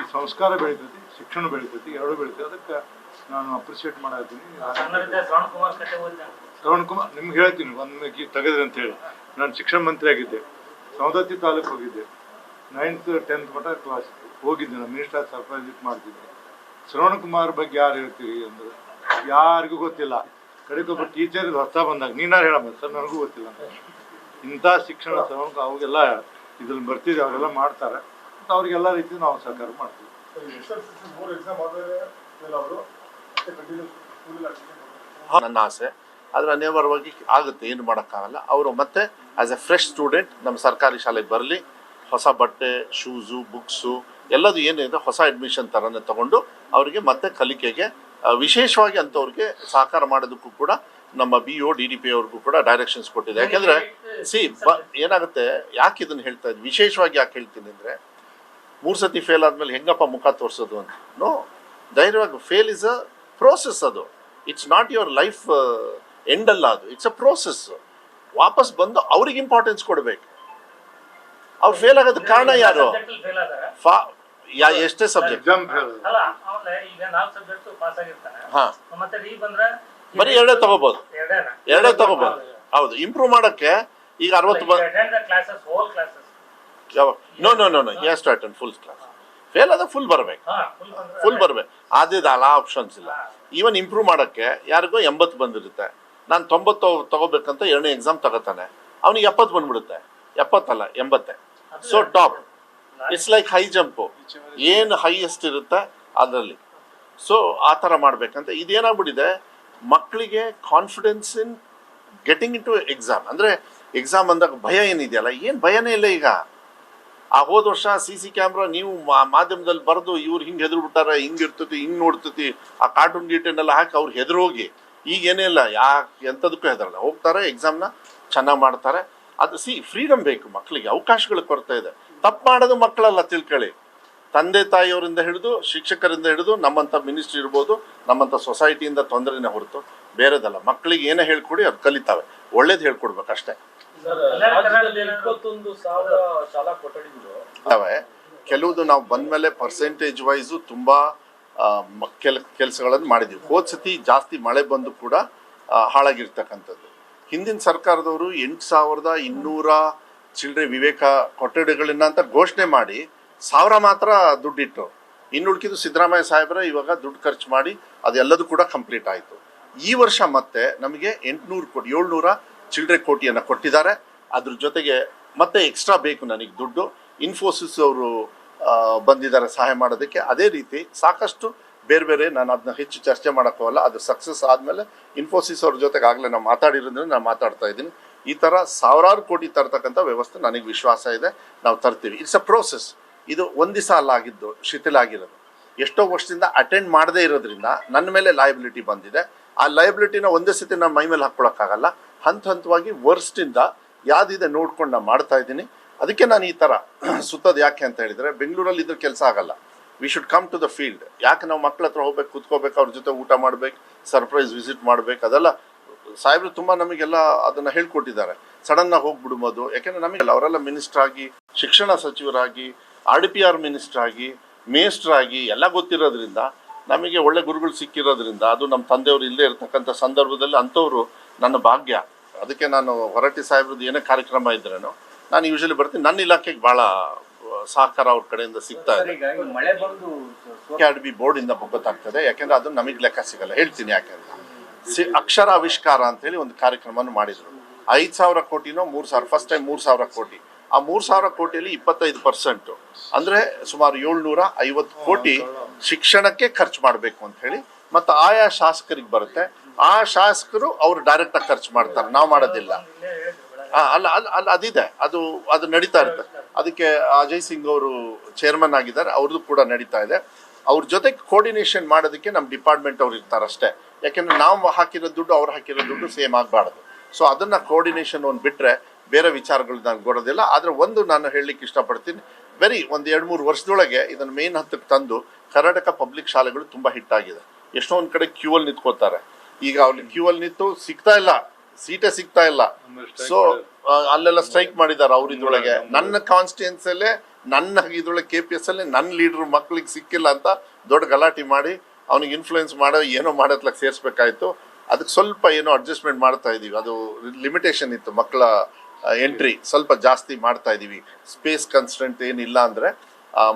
ಈ ಸಂಸ್ಕಾರ ಬೆಳಿತೈತಿ ಶಿಕ್ಷಣ ಬೆಳಿತೈತಿ ಎರಡು ಬೆಳಿತೈತಿ. ಅದಕ್ಕೆ ನಾನು ಅಪ್ರಿಶಿಯೇಟ್ ಮಾಡತ್ತೀನಿ ಶ್ರವಣ್ ಕುಮಾರ್ ನಿಮ್ಗೆ ಹೇಳ್ತೀನಿ ಒಂದು ತೆಗೆದ್ರಿ ಅಂತ ಹೇಳಿ. ನಾನು ಶಿಕ್ಷಣ ಮಂತ್ರಿ ಆಗಿದ್ದೆ. ಸವದತ್ತಿ ತಾಲೂಕು ಹೋಗಿದ್ದೆ. ನೈನ್ತ್ ಟೆಂತ್ ಮಟ್ಟ ಕ್ಲಾಸ್ ಹೋಗಿದ್ದೆ ನಾನು ಮಿನಿಸ್ಟರ್ ಸರ್ಪ್ರೈಸ್ ಇಟ್ ಮಾಡ್ತಿದ್ದೆ. ಶ್ರವಣ್ ಕುಮಾರ್ ಬಗ್ಗೆ ಯಾರು ಹೇಳ್ತೀರಿ ಅಂದ್ರೆ ಯಾರಿಗೂ ಗೊತ್ತಿಲ್ಲ. ಕಡೆಗೊಬ್ಬ ಟೀಚರ್ ಹೊಸ ಬಂದಾಗ ನೀನಾರು ಹೇಳಬಹುದು ಸರ್ ನನಗೂ ಗೊತ್ತಿಲ್ಲ ಅಂತ. ಇಂಥ ಶಿಕ್ಷಣ ಶ್ರವಣ್ ಅವಾಗೆಲ್ಲ ಇದ್ರಲ್ಲಿ ಬರ್ತಿದೆ ಅವರೆಲ್ಲ ಮಾಡ್ತಾರೆ. ಮತ್ತು ಅವ್ರಿಗೆಲ್ಲ ರೀತಿ ನಾವು ಸಹಕಾರ ಮಾಡ್ತೀವಿ. ನನ್ನ ಆಸೆ. ಆದರೆ ಅನಿವಾರ್ಯವಾಗಿ ಆಗುತ್ತೆ, ಏನು ಮಾಡೋಕ್ಕಾಗಲ್ಲ. ಅವರು ಮತ್ತೆ ಆಸ್ ಎ ಫ್ರೆಶ್ ಸ್ಟೂಡೆಂಟ್ ನಮ್ಮ ಸರ್ಕಾರಿ ಶಾಲೆಗೆ ಬರಲಿ, ಹೊಸ ಬಟ್ಟೆ ಶೂಸು ಬುಕ್ಸು ಎಲ್ಲದು ಏನಿದೆ ಹೊಸ ಅಡ್ಮಿಷನ್ ಥರನೇ ತಗೊಂಡು ಅವರಿಗೆ ಮತ್ತೆ ಕಲಿಕೆಗೆ ವಿಶೇಷವಾಗಿ ಅಂಥವ್ರಿಗೆ ಸಹಕಾರ ಮಾಡೋದಕ್ಕೂ ಕೂಡ ನಮ್ಮ B O D D P ಅವ್ರಿಗೂ ಕೂಡ ಡೈರೆಕ್ಷನ್ಸ್ ಕೊಟ್ಟಿದೆ. ಯಾಕೆಂದರೆ ಸಿ ಬ ಏನಾಗುತ್ತೆ? ಯಾಕೆ ಇದನ್ನ ಹೇಳ್ತಾ ಇದ್ವಿ ವಿಶೇಷವಾಗಿ ಯಾಕೆ ಹೇಳ್ತೀನಿ ಅಂದರೆ ಮೂರು ಸತಿ ಫೇಲ್ ಆದಮೇಲೆ ಹೆಂಗಪ್ಪ ಮುಖ ತೋರಿಸೋದು ಅಂತ. ನೋ ಧೈರ್ಯವಾಗಿ ಫೇಲ್ ಇಸ್ ಅ ಪ್ರೋಸೆಸ್ ಅದು. It's not your life end ಅಲ್ಲ ಅದು. ಇಟ್ಸ್ ಅ ಪ್ರೋಸೆಸ್ ವಾಪಸ್ ಬಂದು ಅವ್ರಿಗೆ ಇಂಪಾರ್ಟೆನ್ಸ್ ಕೊಡಬೇಕು. ಅವ್ರು ಫೇಲ್ ಆಗೋದಕ್ಕೆ ಕಾರಣ ಯಾರು? ಫಾ ಯಾ ಎಷ್ಟೇ ಸಬ್ಜೆಕ್ಟ್ ಹಾ. ಮತ್ತೆ ರೀ ಬಂದ್ರೆ ಬರೀ ಎರಡೇ ತಗೋಬಹುದು ಎರಡೇ ತಗೋಬಹುದು ಹೌದು. ಇಂಪ್ರೂವ್ ಮಾಡಕ್ಕೆ ಈಗ ಅರವತ್ತು no no no no has to attend full class fail ಆದ್ರೆ ಫುಲ್ ಬರಬೇಕು. ಹಾ ಫುಲ್ ಬಂದ್ರೆ ಫುಲ್ ಬರ್ಬೇಕು. ಆದಿದ್ದು ಅಲ್ಲ ಆಪ್ಷನ್ಸ್ ಇಲ್ಲ. ಈವನ್ ಇಂಪ್ರೂವ್ ಮಾಡೋಕ್ಕೆ ಯಾರಿಗೋ ಎಂಬತ್ತು ಬಂದಿರುತ್ತೆ. ನಾನು ತೊಂಬತ್ತು ತಗೋಬೇಕಂತ ಎರಡನೇ ಎಕ್ಸಾಮ್ ತಗೋತಾನೆ. ಅವನಿಗೆ ಎಪ್ಪತ್ತು ಬಂದ್ಬಿಡುತ್ತೆ. ಎಪ್ಪತ್ತಲ್ಲ ಎಂಬತ್ತೆ. So top it's like high jump ಏನು ಹೈಯೆಸ್ಟ್ ಇರುತ್ತೆ ಅದರಲ್ಲಿ. ಸೊ ಆ ಥರ ಮಾಡಬೇಕಂತ. ಇದೇನಾಗ್ಬಿಟ್ಟಿದೆ? ಮಕ್ಕಳಿಗೆ confidence in getting into exam ಅಂದರೆ ಎಕ್ಸಾಮ್ ಅಂದಾಗ ಭಯ ಏನಿದೆಯಲ್ಲ? ಏನು ಭಯನೇ ಇಲ್ಲ ಈಗ. ಆ ಹೋದ ವರ್ಷ ಸಿ ಸಿ ಕ್ಯಾಮ್ರಾ ನೀವು ಮಾಧ್ಯಮದಲ್ಲಿ ಬರೆದು ಇವ್ರು ಹಿಂಗೆ ಹೆದ್ರು ಬಿಟ್ಟಾರ ಹಿಂಗೆ ಇರ್ತತಿ, ಹಿಂಗೆ ನೋಡ್ತತಿ, ಆ ಕಾರ್ಟೂನ್ ಗೀಟನ್ನೆಲ್ಲ ಹಾಕಿ ಅವ್ರು ಹೆದರೋಗಿ. ಈಗ ಏನೇ ಇಲ್ಲ, ಯಾಕೆ ಎಂಥದಕ್ಕೂ ಹೆದರಲ್ಲ. ಹೋಗ್ತಾರೆ ಎಕ್ಸಾಮ್ನ ಚೆನ್ನಾಗಿ ಮಾಡ್ತಾರೆ. ಅದು ಸಿ ಫ್ರೀಡಮ್ ಬೇಕು ಮಕ್ಕಳಿಗೆ ಅವಕಾಶಗಳ ಕೊರತೆ ಇದೆ. ತಪ್ಪು ಮಾಡೋದು ಮಕ್ಕಳಲ್ಲ ತಿಳ್ಕೊಳ್ಳಿ ತಂದೆ ತಾಯಿಯವರಿಂದ ಹಿಡಿದು ಶಿಕ್ಷಕರಿಂದ ಹಿಡಿದು ನಮ್ಮಂಥ ಮಿನಿಸ್ಟ್ರಿ ಇರ್ಬೋದು ನಮ್ಮಂಥ ಸೊಸೈಟಿಯಿಂದ ತೊಂದರೆನೇ ಹೊರತು ಬೇರೆದಲ್ಲ. ಮಕ್ಕಳಿಗೆ ಏನೇ ಹೇಳ್ಕೊಡಿ ಅದು ಕಲಿತಾವೆ. ಒಳ್ಳೇದು ಹೇಳ್ಕೊಡ್ಬೇಕಷ್ಟೇ ಇದಾವೆ. ಕೆಲವುದು ನಾವು ಬಂದ್ಮೇಲೆ ಪರ್ಸೆಂಟೇಜ್ ವೈಸು ತುಂಬ ಕೆಲ ಕೆಲಸಗಳನ್ನು ಮಾಡಿದ್ದೀವಿ ಹೋದ ಸತಿ ಜಾಸ್ತಿ ಮಳೆ ಬಂದು ಕೂಡ ಹಾಳಾಗಿರ್ತಕ್ಕಂಥದ್ದು. ಹಿಂದಿನ ಸರ್ಕಾರದವರು ಎಂಟು ಸಾವಿರದ ಇನ್ನೂರ ಚಿಲ್ಲರೆ ವಿವೇಕ ಕೊಠಡಿಗಳನ್ನ ಅಂತ ಘೋಷಣೆ ಮಾಡಿ ಸಾವಿರ ಮಾತ್ರ ದುಡ್ಡಿಟ್ಟು. ಇನ್ನು ಉಳ್ಕಿದ್ದು ಸಿದ್ದರಾಮಯ್ಯ ಸಾಹೇಬ್ರ ಇವಾಗ ದುಡ್ಡು ಖರ್ಚು ಮಾಡಿ ಅದೆಲ್ಲದೂ ಕೂಡ ಕಂಪ್ಲೀಟ್ ಆಯಿತು. ಈ ವರ್ಷ ಮತ್ತೆ ನಮಗೆ ಎಂಟುನೂರು ಕೋಟಿ, ಏಳ್ನೂರ ಚಿಲ್ಡ್ರೆ ಕೋಟಿಯನ್ನು ಕೊಟ್ಟಿದ್ದಾರೆ. ಅದ್ರ ಜೊತೆಗೆ ಮತ್ತೆ ಎಕ್ಸ್ಟ್ರಾ ಬೇಕು ನನಗೆ ದುಡ್ಡು. ಇನ್ಫೋಸಿಸ್ ಅವರು ಬಂದಿದ್ದಾರೆ ಸಹಾಯ ಮಾಡೋದಕ್ಕೆ. ಅದೇ ರೀತಿ ಸಾಕಷ್ಟು ಬೇರೆ ಬೇರೆ ನಾನು ಅದನ್ನ ಹೆಚ್ಚು ಚರ್ಚೆ ಮಾಡೋಕ್ಕೋಲ್ಲ ಅದು ಸಕ್ಸಸ್ ಆದಮೇಲೆ ಇನ್ಫೋಸಿಸ್ ಅವ್ರ ಜೊತೆಗೆ ಆಗಲೇ ನಾವು ಮಾತಾಡಿರೋದ್ರಿಂದ ನಾನು ಮಾತಾಡ್ತಾ ಇದ್ದೀನಿ. ಈ ಥರ ಸಾವಿರಾರು ಕೋಟಿ ತರ್ತಕ್ಕಂಥ ವ್ಯವಸ್ಥೆ ನನಗೆ ವಿಶ್ವಾಸ ಇದೆ. ನಾವು ತರ್ತೀವಿ. ಇಟ್ಸ್ ಅ ಪ್ರೋಸೆಸ್ ಇದು ಒಂದು ದಿವಸ ಅಲ್ಲ ಆಗಿದ್ದು, ಶಿಥಿಲ ಆಗಿರೋದು. ಎಷ್ಟೋ ವರ್ಷದಿಂದ ಅಟೆಂಡ್ ಮಾಡದೇ ಇರೋದ್ರಿಂದ ನನ್ನ ಮೇಲೆ ಲಯಬಿಲಿಟಿ ಬಂದಿದೆ. ಆ ಲಯಬಿಲಿಟಿನ ಒಂದೇ ಸತಿ ನಾನು ಮೈ ಮೇಲೆ ಹಾಕ್ಕೊಳಕ್ಕಾಗಲ್ಲ. ಹಂತ ಹಂತವಾಗಿ ವರ್ಸ್ಟಿಂದ ಯಾವ್ದಿದೆ ನೋಡ್ಕೊಂಡು ನಾನು ಮಾಡ್ತಾ ಇದ್ದೀನಿ. ಅದಕ್ಕೆ ನಾನು ಈ ಥರ ಸುತ್ತೋದು ಯಾಕೆ ಅಂತ ಹೇಳಿದರೆ, ಬೆಂಗಳೂರಲ್ಲಿ ಇದ್ರ ಕೆಲಸ ಆಗಲ್ಲ. We should come to the field ಯಾಕೆ ನಾವು ಮಕ್ಳ ಹತ್ರ ಹೋಗ್ಬೇಕು, ಕೂತ್ಕೋಬೇಕು, ಅವ್ರ ಜೊತೆ ಊಟ ಮಾಡ್ಬೇಕು ಸರ್ಪ್ರೈಸ್ ವಿಸಿಟ್ ಮಾಡ್ಬೇಕು, ಅದೆಲ್ಲ ಸಾಹೇಬ್ರು ತುಂಬ ನಮಗೆಲ್ಲ ಅದನ್ನ ಹೇಳ್ಕೊಟ್ಟಿದ್ದಾರೆ. ಸಡನ್ನಾಗಿ ಹೋಗ್ಬಿಡ್ಬೋದು. ಯಾಕೆಂದ್ರೆ ನಮಗೆಲ್ಲ, ಅವರೆಲ್ಲ ಮಿನಿಸ್ಟ್ರಾಗಿ ಶಿಕ್ಷಣ ಸಚಿವರಾಗಿ R D P R minister ಆಗಿ ಮೇಸ್ಟರ್ ಆಗಿ ಎಲ್ಲ ಗೊತ್ತಿರೋದ್ರಿಂದ ನಮಗೆ ಒಳ್ಳೆ ಗುರುಗಳು ಸಿಕ್ಕಿರೋದ್ರಿಂದ ಅದು ನಮ್ಮ ತಂದೆಯವರು ಇಲ್ಲೇ ಇರತಕ್ಕಂಥ ಸಂದರ್ಭದಲ್ಲಿ ಅಂಥವ್ರು ನನ್ನ ಭಾಗ್ಯ. ಅದಕ್ಕೆ ನಾನು ಹೊರಟಿ ಸಾಹೇಬ್ರದ್ದು ಏನೇ ಕಾರ್ಯಕ್ರಮ ಇದ್ರೇನು ನಾನು ಯೂಶಲಿ ಬರ್ತೀನಿ. ನನ್ನ ಇಲಾಖೆಗೆ ಭಾಳ ಸಹಕಾರ ಅವ್ರ ಕಡೆಯಿಂದ ಸಿಗ್ತಾ ಇದೆ. ಅಕಾಡೆಮಿ ಬೋರ್ಡ್ ಇಂದ ಗೊತ್ತಾಗ್ತದೆ ಯಾಕೆಂದ್ರೆ ಅದು ನಮಗೆ ಲೆಕ್ಕ ಸಿಗಲ್ಲ. ಹೇಳ್ತೀನಿ ಯಾಕೆಂದ್ರೆ ಸಿ ಅಕ್ಷರ ಆವಿಷ್ಕಾರ ಅಂತ ಹೇಳಿ ಒಂದು ಕಾರ್ಯಕ್ರಮವನ್ನು ಮಾಡಿದ್ರು. ಐದು ಸಾವಿರ ಕೋಟಿನೋ ಮೂರು ಸಾವಿರ ಫಸ್ಟ್ ಟೈಮ್ ಮೂರು ಸಾವಿರ ಕೋಟಿ. ಆ ಮೂರು ಸಾವಿರ ಕೋಟಿಯಲ್ಲಿ ಇಪ್ಪತ್ತೈದು ಪರ್ಸೆಂಟ್. ಅಂದ್ರೆ ಸುಮಾರು ಏಳ್ನೂರ ಐವತ್ತು ಕೋಟಿ ಶಿಕ್ಷಣಕ್ಕೆ ಖರ್ಚು ಮಾಡಬೇಕು ಅಂತ ಹೇಳಿ ಮತ್ತು ಆಯಾ ಶಾಸಕರಿಗೆ ಬರುತ್ತೆ. ಆ ಶಾಸಕರು ಅವರು ಡೈರೆಕ್ಟ್ ಆಗಿ ಖರ್ಚು ಮಾಡ್ತಾರೆ. ನಾವು ಮಾಡೋದಿಲ್ಲ. ಅಲ್ಲ ಅಲ್ಲ ಅಲ್ಲ ಅದಿದೆ. ಅದು ಅದು ನಡೀತಾ ಇರುತ್ತೆ. ಅದಕ್ಕೆ ಅಜಯ್ ಸಿಂಗ್ ಅವರು ಚೇರ್ಮನ್ ಆಗಿದ್ದಾರೆ. ಅವ್ರದ್ದು ಕೂಡ ನಡೀತಾ ಇದೆ. ಅವ್ರ ಜೊತೆ ಕೋರ್ಡಿನೇಷನ್ ಮಾಡೋದಕ್ಕೆ ನಮ್ಮ ಡಿಪಾರ್ಟ್ಮೆಂಟ್ ಅವ್ರು ಇರ್ತಾರೆ ಅಷ್ಟೇ. ಯಾಕೆಂದ್ರೆ ನಾವು ಹಾಕಿರೋ ದುಡ್ಡು ಅವ್ರು ಹಾಕಿರೋ ದುಡ್ಡು ಸೇಮ್ ಆಗಬಾರ್ದು. ಸೊ ಅದನ್ನ ಕೋರ್ಡಿನೇಷನ್ ಒಂದು ಬಿಟ್ರೆ ಬೇರೆ ವಿಚಾರಗಳು ನಾನು ಕೊಡೋದಿಲ್ಲ ಆದರೆ ಒಂದು ನಾನು ಹೇಳಲಿಕ್ಕೆ ಇಷ್ಟಪಡ್ತೀನಿ. ವೆರಿ ಒಂದು ಎರಡು ಮೂರು ವರ್ಷದೊಳಗೆ ಇದನ್ನು ಮೇನ್ ಹತ್ತಕ್ಕೆ ತಂದು ಕರ್ನಾಟಕ ಪಬ್ಲಿಕ್ ಶಾಲೆಗಳು ತುಂಬ ಹಿಟ್ಟಾಗಿದೆ ಎಷ್ಟೋ ಒಂದು ಕಡೆ ಕ್ಯೂ ಅಲ್ಲಿ ನಿಂತ್ಕೋತಾರೆ ಈಗ ಅವ್ರಿಗೆ ಕ್ಯೂ ಅಲ್ಲಿ ನಿಂತು ಸಿಗ್ತಾ ಇಲ್ಲ ಸೀಟೇ ಸಿಗ್ತಾ ಇಲ್ಲ. ಸೊ ಅಲ್ಲೆಲ್ಲ ಸ್ಟ್ರೈಕ್ ಮಾಡಿದ್ದಾರೆ ಅವ್ರ ಇದ್ರೊಳಗೆ. ನನ್ನ ಕಾನ್ಸ್ಟಿಟ್ಯೂನ್ಸಲ್ಲೇ ನನ್ನ ಇದ್ರೊಳಗೆ ಕೆ ಪಿ ಎಸ್ ಅಲ್ಲಿ ನನ್ನ ಲೀಡರ್ ಮಕ್ಳಿಗೆ ಸಿಕ್ಕಿಲ್ಲ ಅಂತ ದೊಡ್ಡ ಗಲಾಟೆ ಮಾಡಿ ಅವ್ನಿಗೆ ಇನ್ಫ್ಲೂಯೆನ್ಸ್ ಮಾಡೋ ಏನೋ ಮಾಡೋತ್ಲಕ್ಕೆ ಸೇರಿಸ್ಬೇಕಾಯ್ತು. ಅದಕ್ಕೆ ಸ್ವಲ್ಪ ಏನೋ ಅಡ್ಜಸ್ಟ್ಮೆಂಟ್ ಮಾಡ್ತಾ ಇದೀವಿ. ಅದು ಲಿಮಿಟೇಷನ್ ಇತ್ತು ಮಕ್ಕಳ ಎಂಟ್ರಿ ಸ್ವಲ್ಪ ಜಾಸ್ತಿ ಮಾಡ್ತಾ ಇದ್ದೀವಿ ಸ್ಪೇಸ್ ಕನ್ಸ್ಟೆಂಟ್ ಏನಿಲ್ಲ ಅಂದರೆ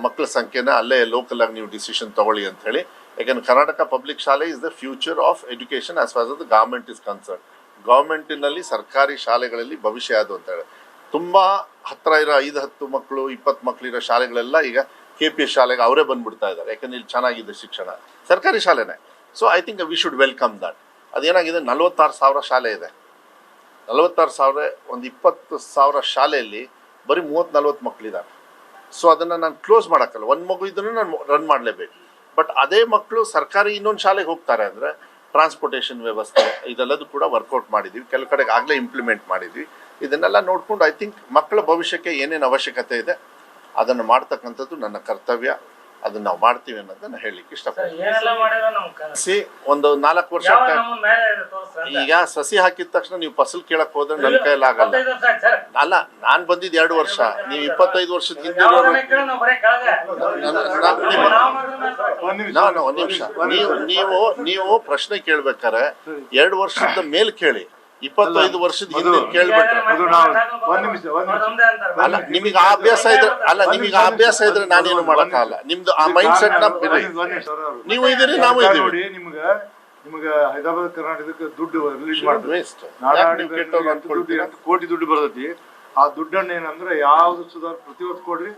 ಮಕ್ಕಳ ಸಂಖ್ಯೆನ ಅಲ್ಲೇ ಲೋಕಲ್ ಆಗಿ ನೀವು ಡಿಸಿಷನ್ ತಗೊಳ್ಳಿ ಅಂತ ಹೇಳಿ. ಯಾಕಂದ್ರೆ Karnataka public shaale is the future of education as far the government is concern ಗೌರ್ಮೆಂಟಿನಲ್ಲಿ ಸರ್ಕಾರಿ ಶಾಲೆಗಳಲ್ಲಿ ಭವಿಷ್ಯ ಅದು ಅಂತ ಹೇಳಿ. ತುಂಬ ಹತ್ತಿರ ಇರೋ ಐದು ಹತ್ತು ಮಕ್ಕಳು ಇಪ್ಪತ್ತು ಮಕ್ಕಳು ಶಾಲೆಗಳೆಲ್ಲ ಈಗ ಕೆ ಪಿ ಎಸ್ ಶಾಲೆಗೆ ಅವರೇ ಬಂದ್ಬಿಡ್ತಾ ಇದ್ದಾರೆ. ಯಾಕಂದ್ರೆ ಇಲ್ಲಿ ಚೆನ್ನಾಗಿದೆ ಶಿಕ್ಷಣ. ಸರ್ಕಾರಿ ಶಾಲೆನೇ. So I think we should welcome that ಅದೇನಾಗಿದೆ? ನಲ್ವತ್ತಾರು ಸಾವಿರ ಶಾಲೆ ಇದೆ. ನಲವತ್ತಾರು ಸಾವಿರ, ಒಂದು ಇಪ್ಪತ್ತು ಸಾವಿರ ಶಾಲೆಯಲ್ಲಿ ಬರೀ ಮೂವತ್ತು ನಲ್ವತ್ತು ಮಕ್ಕಳಿದ್ದಾರೆ ಸೊ ಅದನ್ನು ನಾನು ಕ್ಲೋಸ್ ಮಾಡೋಕ್ಕಲ್ಲ. ಒಂದು ಮಗು ಇದನ್ನು ನಾನು ರನ್ ಮಾಡಲೇಬೇಕು. ಬಟ್ ಅದೇ ಮಕ್ಕಳು ಸರ್ಕಾರಿ ಇನ್ನೊಂದು ಶಾಲೆಗೆ ಹೋಗ್ತಾರೆ ಅಂದರೆ ಟ್ರಾನ್ಸ್ಪೋರ್ಟೇಷನ್ ವ್ಯವಸ್ಥೆ, ಇದೆಲ್ಲದೂ ಕೂಡ ವರ್ಕೌಟ್ ಮಾಡಿದ್ದೀವಿ ಕೆಲವು ಕಡೆಗೆ ಆಗಲೇ ಇಂಪ್ಲಿಮೆಂಟ್ ಮಾಡಿದ್ವಿ. ಇದನ್ನೆಲ್ಲ ನೋಡ್ಕೊಂಡು ಐ ಥಿಂಕ್ ಮಕ್ಕಳ ಭವಿಷ್ಯಕ್ಕೆ ಏನೇನು ಅವಶ್ಯಕತೆ ಇದೆ, ಅದನ್ನು ಮಾಡ್ತಕ್ಕಂಥದ್ದು ನನ್ನ ಕರ್ತವ್ಯ. ಅದನ್ನ ನಾವು ಮಾಡ್ತೀವಿ ಅನ್ನೋದನ್ನ ಹೇಳಲಿಕ್ಕೆ ಸರ್ ಇಷ್ಟಪಡ್ತೀನಿ ಏನೆಲ್ಲ ಮಾಡಿರೋ ನಮ್ ಕನಸು ಸಿ ಒಂದು ನಾಲ್ಕು ವರ್ಷ ಈಗ ಸಸಿ ಹಾಕಿದ ತಕ್ಷಣ ನೀವು ಫಸಲ್ ಕೇಳಕ್ ಹೋದ್ರೆ ನನ್ನ ಕೈಲಾಗಲ್ಲ ಸರ್. ಅಲ್ಲ ನಾನ್ ಬಂದಿದ್ ಎರಡು ವರ್ಷ. ನೀವು ಇಪ್ಪತ್ತೈದು ವರ್ಷದ ಹಿಂದೆ. ಒಂದ್ ನಿಮಿಷ. ನೀವು ನೀವು ನೀವು ಪ್ರಶ್ನೆ ಕೇಳ್ಬೇಕಾರೆ ಎರಡು ವರ್ಷದ ಮೇಲೆ ಕೇಳಿ. ಇಪ್ಪತ್ತೈದು ವರ್ಷದ ಹಿಂದೆ ಕೇಳ್ಬಿಟ್ರೆ ಅದು ನಾವು ಒಂದ್ ನಿಮಿಷ ಒಂದ್ ನಿಮಿಷ. ಅಲ್ಲ ನಿಮಗೆ ಆ ಅಭ್ಯಾಸ ಇದ್ರೆ ಅಲ್ಲ ನಿಮಗೆ ಆ ಅಭ್ಯಾಸ ಇದ್ರೆ ನಾನೇನು ಮಾಡಕ್ಕಾಗಲ್ಲ. ನಿಮ್ದು ಆ ಮೈಂಡ್ ಸೆಟ್ನ ನೀವು ಇದೀರಿ, ನಾವು ಇದೀವಿ. ನೋಡಿ ನಿಮ್ಗ ನಿಮ್ಗ ಹೈದರಾಬಾದ್ ಕರ್ನಾಟಕಕ್ಕೆ ದುಡ್ಡು ರಿಲೀಸ್ ಮಾಡ್ತೀವಿ ಕೋಟಿ ದುಡ್ಡು ಬರ್ತೈತಿ. ಆ ದುಡ್ಡನ್ನ ಏನಂದ್ರೆ ಯಾವ್ದು ಸುಧಾರ ಪ್ರತಿವತ್ತು ಕೊಡ್ರಿ.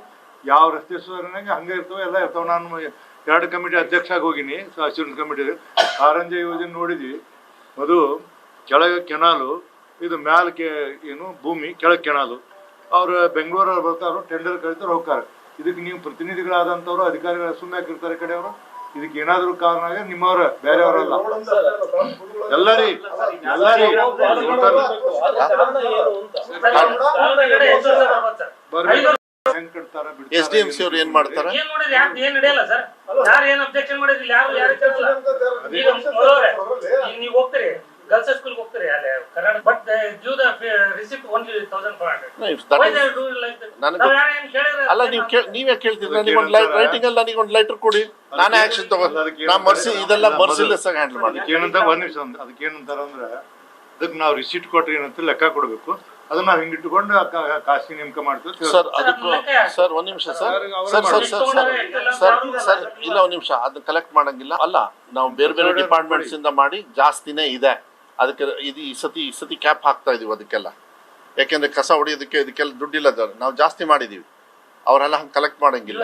ಯಾವ ರಸ್ತೆ ಸುಧಾರಣೆಗೆ ಹಂಗೆ ಇರ್ತಾವ ಎಲ್ಲ ಇರ್ತಾವ. ನಾನು ಎರಡು ಕಮಿಟಿ ಅಧ್ಯಕ್ಷ ಆಗಿ ಹೋಗಿನಿ ಅಶ್ಯೂರೆನ್ಸ್ ಕಮಿಟಿ ಕಾರಂಜಿ ಯೋಜನೆ ನೋಡಿದ್ವಿ. ಅದು ಕೆಳಗೆ ಕೆನಾಲು ಇದು ಮ್ಯಾಲ ಕೆ ಏನು ಭೂಮಿ ಕೆಳಗೆ ಕೆನಾಲು. ಅವ್ರು ಬೆಂಗಳೂರವ್ರು ಬರ್ತಾರೋ ಟೆಂಡರ್ ಕರೀತಾರೆ ಹೋಗ್ತಾರೆ. ಇದಕ್ಕೆ ನೀವು ಪ್ರತಿನಿಧಿಗಳಾದಂಥವ್ರು ಅಧಿಕಾರಿಗಳ ಸುಮ್ಮನೆ ಹಾಕಿರ್ತಾರೆ ಕಡೆಯವರು ಇದಕ್ಕೆ ಏನಾದರೂ ಕಾರಣ ಆಗಿ ನಿಮ್ಮವ್ರ ಬೇರೆಯವರಲ್ಲ. ಎಲ್ಲರಿ ಎಲ್ಲರಿ. ಬರ್ಬೇಕು. ಎಸ್ ಡಿ ಎಂ ಸಿ ಅವ್ರು ಏನ್ ಮಾಡ್ತಾರೆ? ಏನ್ ನೋಡಿದ್ರಿ ಯಾಕೆ ಏನ್ ನಡೆಯಲ್ಲ ಸರ್? ಯಾರು ಏನ್ ಅಬ್ಜೆಕ್ಷನ್ ಮಾಡಿದ್ರಿ ಯಾರು ಯಾರು ಕೇಳಲ್ಲ? ಈಗ ಈಗ ನೀವು ಹೋಗ್ತೀರಿ. ಗರ್ಲ್ಸ್ ಸ್ಕೂಲ್ ಹೋಗ್ತೀರಿ ಅಲ್ಲಿ Karnataka but give the receipt only thousand five hundred If that Why is- they do it like that? ನನಗೆ- ನಾವ್ ಅಲ್ಲ ಕೇಳ್ತಿದ್ರೆ ರೈಟಿಂಗ್ ಅಲ್ಲಿ ನನಗೆ ಒಂದು ಲೆಟರ್ ಕೊಡಿ ನಾನೇ ಆಕ್ಷನ್ ತಗೋ ನಾ ಮರ್ಸಿ ಇದೆಲ್ಲ ಮರ್ಸಿಲೆಸ್ ಆಗಿ ಹ್ಯಾಂಡಲ್ ಮಾಡಿ. ಏನಂತ ಒಂದ್ ನಿಮಿಷ ಒಂದು ಅದಕ್ಕೆ ಏನಂತಾರ ಅಂದ್ರೆ ಅದಕ್ಕೆ ನಾವು ರಿಸಿಟ್ ಕೊಟ್ರೆ ಏನಂತ ಲೆಕ್ಕ ಕೊಡಬೇಕು. ಅದನ್ನ ನಾವು ಹಿಂಗಿಟ್ಟುಕೊಂಡು ಕಾಸಿ ನೇಮಕ ಮಾಡ್ತೀವಿ. ಸರ್ ಅದಕ್ಕೂ ಸರ್ ಒಂದ್ ನಿಮಿಷ sir. Sir sir sir sir sir sir ಇಲ್ಲ ಒಂದ್ ನಿಮಿಷ ಅದನ್ನ ಕಲೆಕ್ಟ್ ಮಾಡಂಗಿಲ್ಲ. ಅಲ್ಲ ನಾವು ಬೇರೆ ಬೇರೆ ಡಿಪಾರ್ಟ್ಮೆಂಟ್ಸ್ ಇಂದ ಮಾಡಿ ಜಾಸ್ತಿನೇ ಇದೆ. ಅದಕ್ಕೆ ಇದು ಈ ಸತಿ ಈ ಸತಿ ಕ್ಯಾಪ್ ಹಾಕ್ತಾ ಇದೀವಿ ಅದಕ್ಕೆಲ್ಲ. ಯಾಕೆಂದ್ರೆ ಕಸ ಹೊಡಿಯೋದಕ್ಕೆ ಇದಕ್ಕೆಲ್ಲ ದುಡ್ಡಿಲ್ಲ ನಾವು ಜಾಸ್ತಿ ಮಾಡಿದೀವಿ. ಅವರೆಲ್ಲ ಹಂಗೆ ಕಲೆಕ್ಟ್ ಮಾಡಂಗಿಲ್ಲ.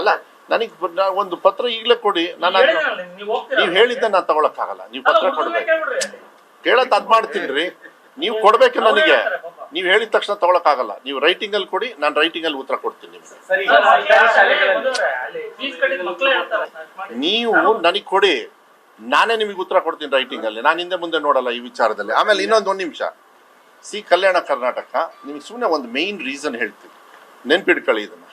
ಅಲ್ಲ ನನಗೆ ಒಂದು ಪತ್ರ ಈಗಲೇ ಕೊಡಿ. ನಾನು ನೀವು ಹೇಳಿದ್ದ ನಾನು ತಗೊಳಕ್ಕಾಗಲ್ಲ. ನೀವು ಪತ್ರ ಕೊಡ್ಬೇಕು. ಕೇಳತ್ ಅದ್ ಮಾಡ್ತೀನಿ ನೀವು ಕೊಡ್ಬೇಕು ನನಗೆ. ನೀವು ಹೇಳಿದ ತಕ್ಷಣ ತಗೊಳಕ್ಕಾಗಲ್ಲ. ನೀವು ರೈಟಿಂಗ್ ಅಲ್ಲಿ ಕೊಡಿ ನಾನು ರೈಟಿಂಗ್ ಅಲ್ಲಿ ಉತ್ತರ ಕೊಡ್ತೀನಿ ನಿಮ್ಗೆ. ನೀವು ನನಗೆ ಕೊಡಿ. ನಾನೇ ನಿಮಗೆ ಉತ್ತರ ಕೊಡ್ತೀನಿ ರೈಟಿಂಗ್ ಅಲ್ಲಿ. ನಾನು ಹಿಂದೆ ಮುಂದೆ ನೋಡಲ್ಲ ಈ ವಿಚಾರದಲ್ಲಿ. ಆಮೇಲೆ ಇನ್ನೊಂದು ಒಂದು ನಿಮಿಷ. ಸಿ ಕಲ್ಯಾಣ ಕರ್ನಾಟಕ ನಿಮಗೆ ಸುಮ್ಮನೆ ಒಂದು ಮೇನ್ ರೀಸನ್ ಹೇಳ್ತೀನಿ. ನೆನ್ಪಿಡ್ಕೊಳ್ಳಿ ಇದನ್ನ.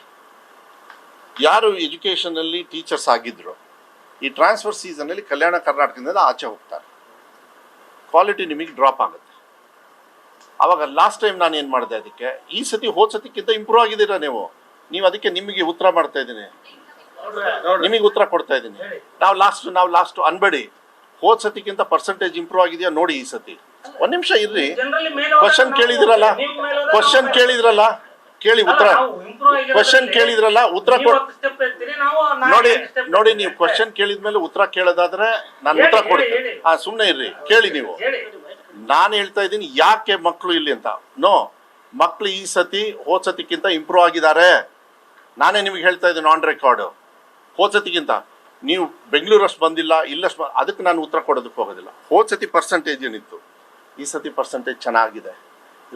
ಯಾರು ಎಜುಕೇಶನ್ ಅಲ್ಲಿ ಟೀಚರ್ಸ್ ಆಗಿದ್ರು ಈ ಟ್ರಾನ್ಸ್ಫರ್ ಸೀಸನ್ ಅಲ್ಲಿ ಕಲ್ಯಾಣ ಕರ್ನಾಟಕದಿಂದ ಆಚೆ ಹೋಗ್ತಾರೆ. ಕ್ವಾಲಿಟಿ ನಿಮಗೆ ಡ್ರಾಪ್ ಆಗುತ್ತೆ. ಅವಾಗ ಲಾಸ್ಟ್ ಟೈಮ್ ನಾನು ಏನು ಮಾಡಿದೆ ಅದಕ್ಕೆ ಈ ಸತಿ ಹೋದ ಸತಿಕ್ಕಿಂತ ಇಂಪ್ರೂವ್ ಆಗಿದ್ದೀರಾ ನೀವು? ನೀವು ಅದಕ್ಕೆ ನಿಮಗೆ ಉತ್ತರ ಮಾಡ್ತಾ ಇದ್ದೀನಿ. ನಿಮಗೆ ಉತ್ತರ ಕೊಡ್ತಾ ಇದ್ದೀನಿ. ನಾವು ಲಾಸ್ಟ್ ನಾವು ಲಾಸ್ಟ್ ಅನ್ಬೇಡಿ. ಹೋದ್ ಸತಿಕ್ಕಿಂತ ಪರ್ಸೆಂಟೇಜ್ ಇಂಪ್ರೂವ್ ಆಗಿದೆಯಾ ನೋಡಿ ಈ ಸತಿ. ಒಂದ್ ನಿಮಿಷ ಇರ್ರಿ. ಕ್ವಶನ್ ಕೇಳಿದ್ರಲ್ಲ. ಕ್ವಶನ್ ಕೇಳಿದ್ರಲ್ಲ. ಕೇಳಿ ಉತ್ತರ. ಕ್ವಶನ್ ಕೇಳಿದ್ರಲ್ಲ. ಉತ್ತರ ನೋಡಿ ನೋಡಿ ನೀವು. ಕ್ವಶನ್ ಕೇಳಿದ್ಮೇಲೆ ಉತ್ತರ ಕೇಳೋದಾದ್ರೆ ನಾನು ಉತ್ತರ ಕೊಡ್ತೀನಿ. ಹಾ ಸುಮ್ನೆ ಇರ್ರಿ. ಕೇಳಿ ನೀವು. ನಾನು ಹೇಳ್ತಾ ಇದ್ದೀನಿ ಯಾಕೆ ಮಕ್ಕಳು ಇಲ್ಲಿ ಅಂತ. ನೋ ಮಕ್ಕಳು ಈ ಸತಿ ಹೋದ್ ಸತಿಕ್ಕಿಂತ ಇಂಪ್ರೂವ್ ಆಗಿದ್ದಾರೆ. ನಾನೇ ನಿಮ್ಗೆ ಹೇಳ್ತಾ ಇದ್ದೀನಿ ಆನ್ ರೆಕಾರ್ಡ್ ಹೋದ್ ಸತಿಗಿಂತ ನೀವು ಬೆಂಗಳೂರಷ್ಟು ಬಂದಿಲ್ಲ, ಇಲ್ಲಷ್ಟು ಅದಕ್ಕೆ ನಾನು ಉತ್ತರ ಕೊಡೋದಕ್ಕೆ ಹೋಗೋದಿಲ್ಲ. ಹೋದ್ ಸತಿ ಪರ್ಸೆಂಟೇಜ್ ಏನಿತ್ತು? ಈ ಸತಿ ಪರ್ಸೆಂಟೇಜ್ ಚೆನ್ನಾಗಿದೆ.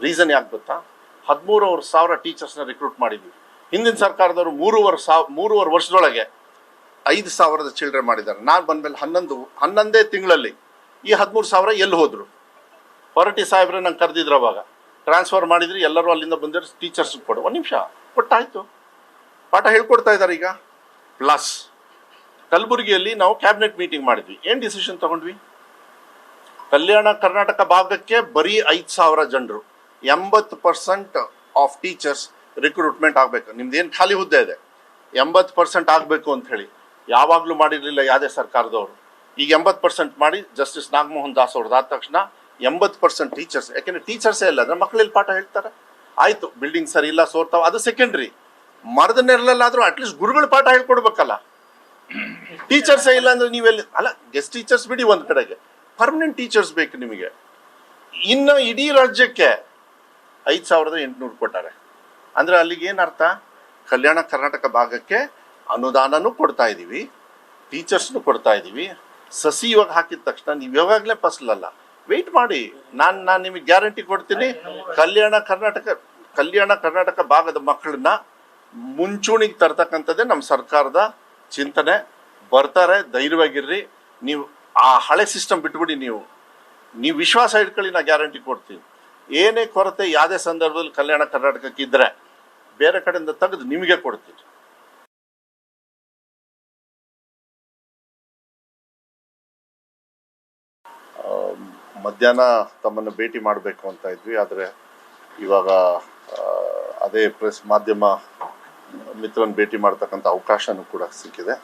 ರೀಸನ್ ಯಾಕೆ ಗೊತ್ತಾ? ಹದಿಮೂರುವರೆ ಸಾವಿರ ಟೀಚರ್ಸ್ನ ರಿಕ್ರೂಟ್ ಮಾಡಿದ್ವಿ. ಹಿಂದಿನ ಸರ್ಕಾರದವರು ಮೂರುವರೆ ಸಾವ್, ಮೂರುವರೆ ವರ್ಷದೊಳಗೆ ಐದು ಸಾವಿರದ ಚಿಲ್ಡ್ರೆ ಮಾಡಿದ್ದಾರೆ. ನಾನು ಬಂದಮೇಲೆ ಹನ್ನೊಂದು, ಹನ್ನೊಂದೇ ತಿಂಗಳಲ್ಲಿ ಈ ಹದಿಮೂರು ಸಾವಿರ ಎಲ್ಲಿ ಹೋದ್ರು? ಹೊರಟಿ ಸಾಹೇಬ್ರೆ ನಂಗೆ ಕರೆದಿದ್ರು ಅವಾಗ. ಟ್ರಾನ್ಸ್ಫರ್ ಮಾಡಿದ್ರಿ, ಎಲ್ಲರೂ ಅಲ್ಲಿಂದ ಬಂದಿರೋ ಟೀಚರ್ಸ್ ಕೊಡು. ಒಂದು ನಿಮಿಷ ಕೊಟ್ಟಾಯಿತು ಪಾಠ ಹೇಳ್ಕೊಡ್ತಾ ಇದ್ದಾರೆ ಈಗ. ಪ್ಲಸ್ ಕಲಬುರಗಿಯಲ್ಲಿ ನಾವು ಕ್ಯಾಬಿನೆಟ್ ಮೀಟಿಂಗ್ ಮಾಡಿದ್ವಿ. ಏನು ಡಿಸಿಷನ್ ತಗೊಂಡ್ವಿ? ಕಲ್ಯಾಣ ಕರ್ನಾಟಕ ಭಾಗಕ್ಕೆ ಬರೀ ಐದು ಸಾವಿರ ಜನರು, ಎಂಬತ್ತು ಪರ್ಸೆಂಟ್ ಆಫ್ ಟೀಚರ್ಸ್ ರಿಕ್ರೂಟ್ಮೆಂಟ್ ಆಗಬೇಕು. ನಿಮ್ದು ಏನು ಖಾಲಿ ಹುದ್ದೆ ಇದೆ? ಎಂಬತ್ತು ಪರ್ಸೆಂಟ್ ಆಗಬೇಕು ಅಂತ ಹೇಳಿ. ಯಾವಾಗಲೂ ಮಾಡಿರಲಿಲ್ಲ ಯಾವುದೇ ಸರ್ಕಾರದವರು. ಈಗ ಎಂಬತ್ತು ಪರ್ಸೆಂಟ್ ಮಾಡಿ ಜಸ್ಟಿಸ್ ನಾಗಮೋಹನ್ ದಾಸ್ ಅವ್ರದ್ದು ಆದ ತಕ್ಷಣ ಎಂಬತ್ತು ಪರ್ಸೆಂಟ್ ಟೀಚರ್ಸ್ ಯಾಕೆಂದ್ರೆ ಟೀಚರ್ಸೇ ಇಲ್ಲ, ಅಂದ್ರೆ ಮಕ್ಕಳಲ್ಲಿ ಪಾಠ ಹೇಳ್ತಾರೆ. ಆಯಿತು ಬಿಲ್ಡಿಂಗ್ ಸರಿ ಇಲ್ಲ, ಸೋರ್ತಾವ. ಅದು ಸೆಕೆಂಡ್ರಿ ಮರದ ನೆರಳಲ್ಲಾದ್ರೂ ಅಟ್ಲೀಸ್ಟ್ ಗುರುಗಳು ಪಾಠ ಹೇಳ್ಕೊಡ್ಬೇಕಲ್ಲ. ಟೀಚರ್ಸ್ ಇಲ್ಲ ಅಂದ್ರೆ ನೀವೆಲ್ಲಿ, ಅಲ್ಲ ಗೆಸ್ಟ್ ಟೀಚರ್ಸ್ ಬಿಡಿ ಒಂದ್ ಕಡೆಗೆ. ಪರ್ಮನೆಂಟ್ ಟೀಚರ್ಸ್ ಬೇಕು ನಿಮಗೆ. ಇನ್ನು ಇಡೀ ರಾಜ್ಯಕ್ಕೆ ಐದು ಸಾವಿರದ ಎಂಟುನೂರು ಕೊಟ್ಟಾರೆ. ಅಂದ್ರೆ ಅಲ್ಲಿಗೆ ಏನರ್ಥ ಕಲ್ಯಾಣ ಕರ್ನಾಟಕ ಭಾಗಕ್ಕೆ ಅನುದಾನನೂ ಕೊಡ್ತಾ ಇದ್ದೀವಿ ಟೀಚರ್ಸ್ನು ಕೊಡ್ತಾ ಇದ್ದೀವಿ ಸಸಿ ಇವಾಗ ಹಾಕಿದ ತಕ್ಷಣ ನೀವು ಯಾವಾಗಲೇ ಫಸಲಲ್ಲ ವೆಯ್ಟ್ ಮಾಡಿ. ನಾನು ನಾನು ನಿಮಗೆ ಗ್ಯಾರಂಟಿ ಕೊಡ್ತೀನಿ, ಕಲ್ಯಾಣ ಕರ್ನಾಟಕ ಕಲ್ಯಾಣ ಕರ್ನಾಟಕ ಭಾಗದ ಮಕ್ಕಳನ್ನ ಮುಂಚೂಣಿಗೆ ತರ್ತಕ್ಕಂಥದ್ದೇ ನಮ್ಮ ಸರ್ಕಾರದ ಚಿಂತನೆ. ಬರ್ತಾರೆ ಧೈರ್ಯವಾಗಿರ್ರಿ. ನೀವು ಆ ಹಳೆ ಸಿಸ್ಟಮ್ ಬಿಟ್ಬಿಡಿ ನೀವು. ನೀವು ವಿಶ್ವಾಸ ಇಟ್ಕೊಳ್ಳಿ ನಾ ಗ್ಯಾರಂಟಿ ಕೊಡ್ತೀನಿ. ಏನೇ ಕೊರತೆ ಯಾವುದೇ ಸಂದರ್ಭದಲ್ಲಿ ಕಲ್ಯಾಣ ಕರ್ನಾಟಕಕ್ಕೆ ಇದ್ರೆ ಬೇರೆ ಕಡೆಯಿಂದ ತೆಗೆದು ನಿಮಗೆ ಕೊಡ್ತೀನಿ. ಆ, ಮಧ್ಯಾಹ್ನ ತಮ್ಮನ್ನು ಭೇಟಿ ಮಾಡಬೇಕು ಅಂತ ಇದ್ವಿ ಆದರೆ ಇವಾಗ ಅದೇ ಪ್ರೆಸ್ ಮಾಧ್ಯಮ ಮಿತ್ರನ ಭೇಟಿ ಮಾಡ್ತಕ್ಕಂಥ ಅವಕಾಶನೂ ಕೂಡ ಸಿಕ್ಕಿದೆ.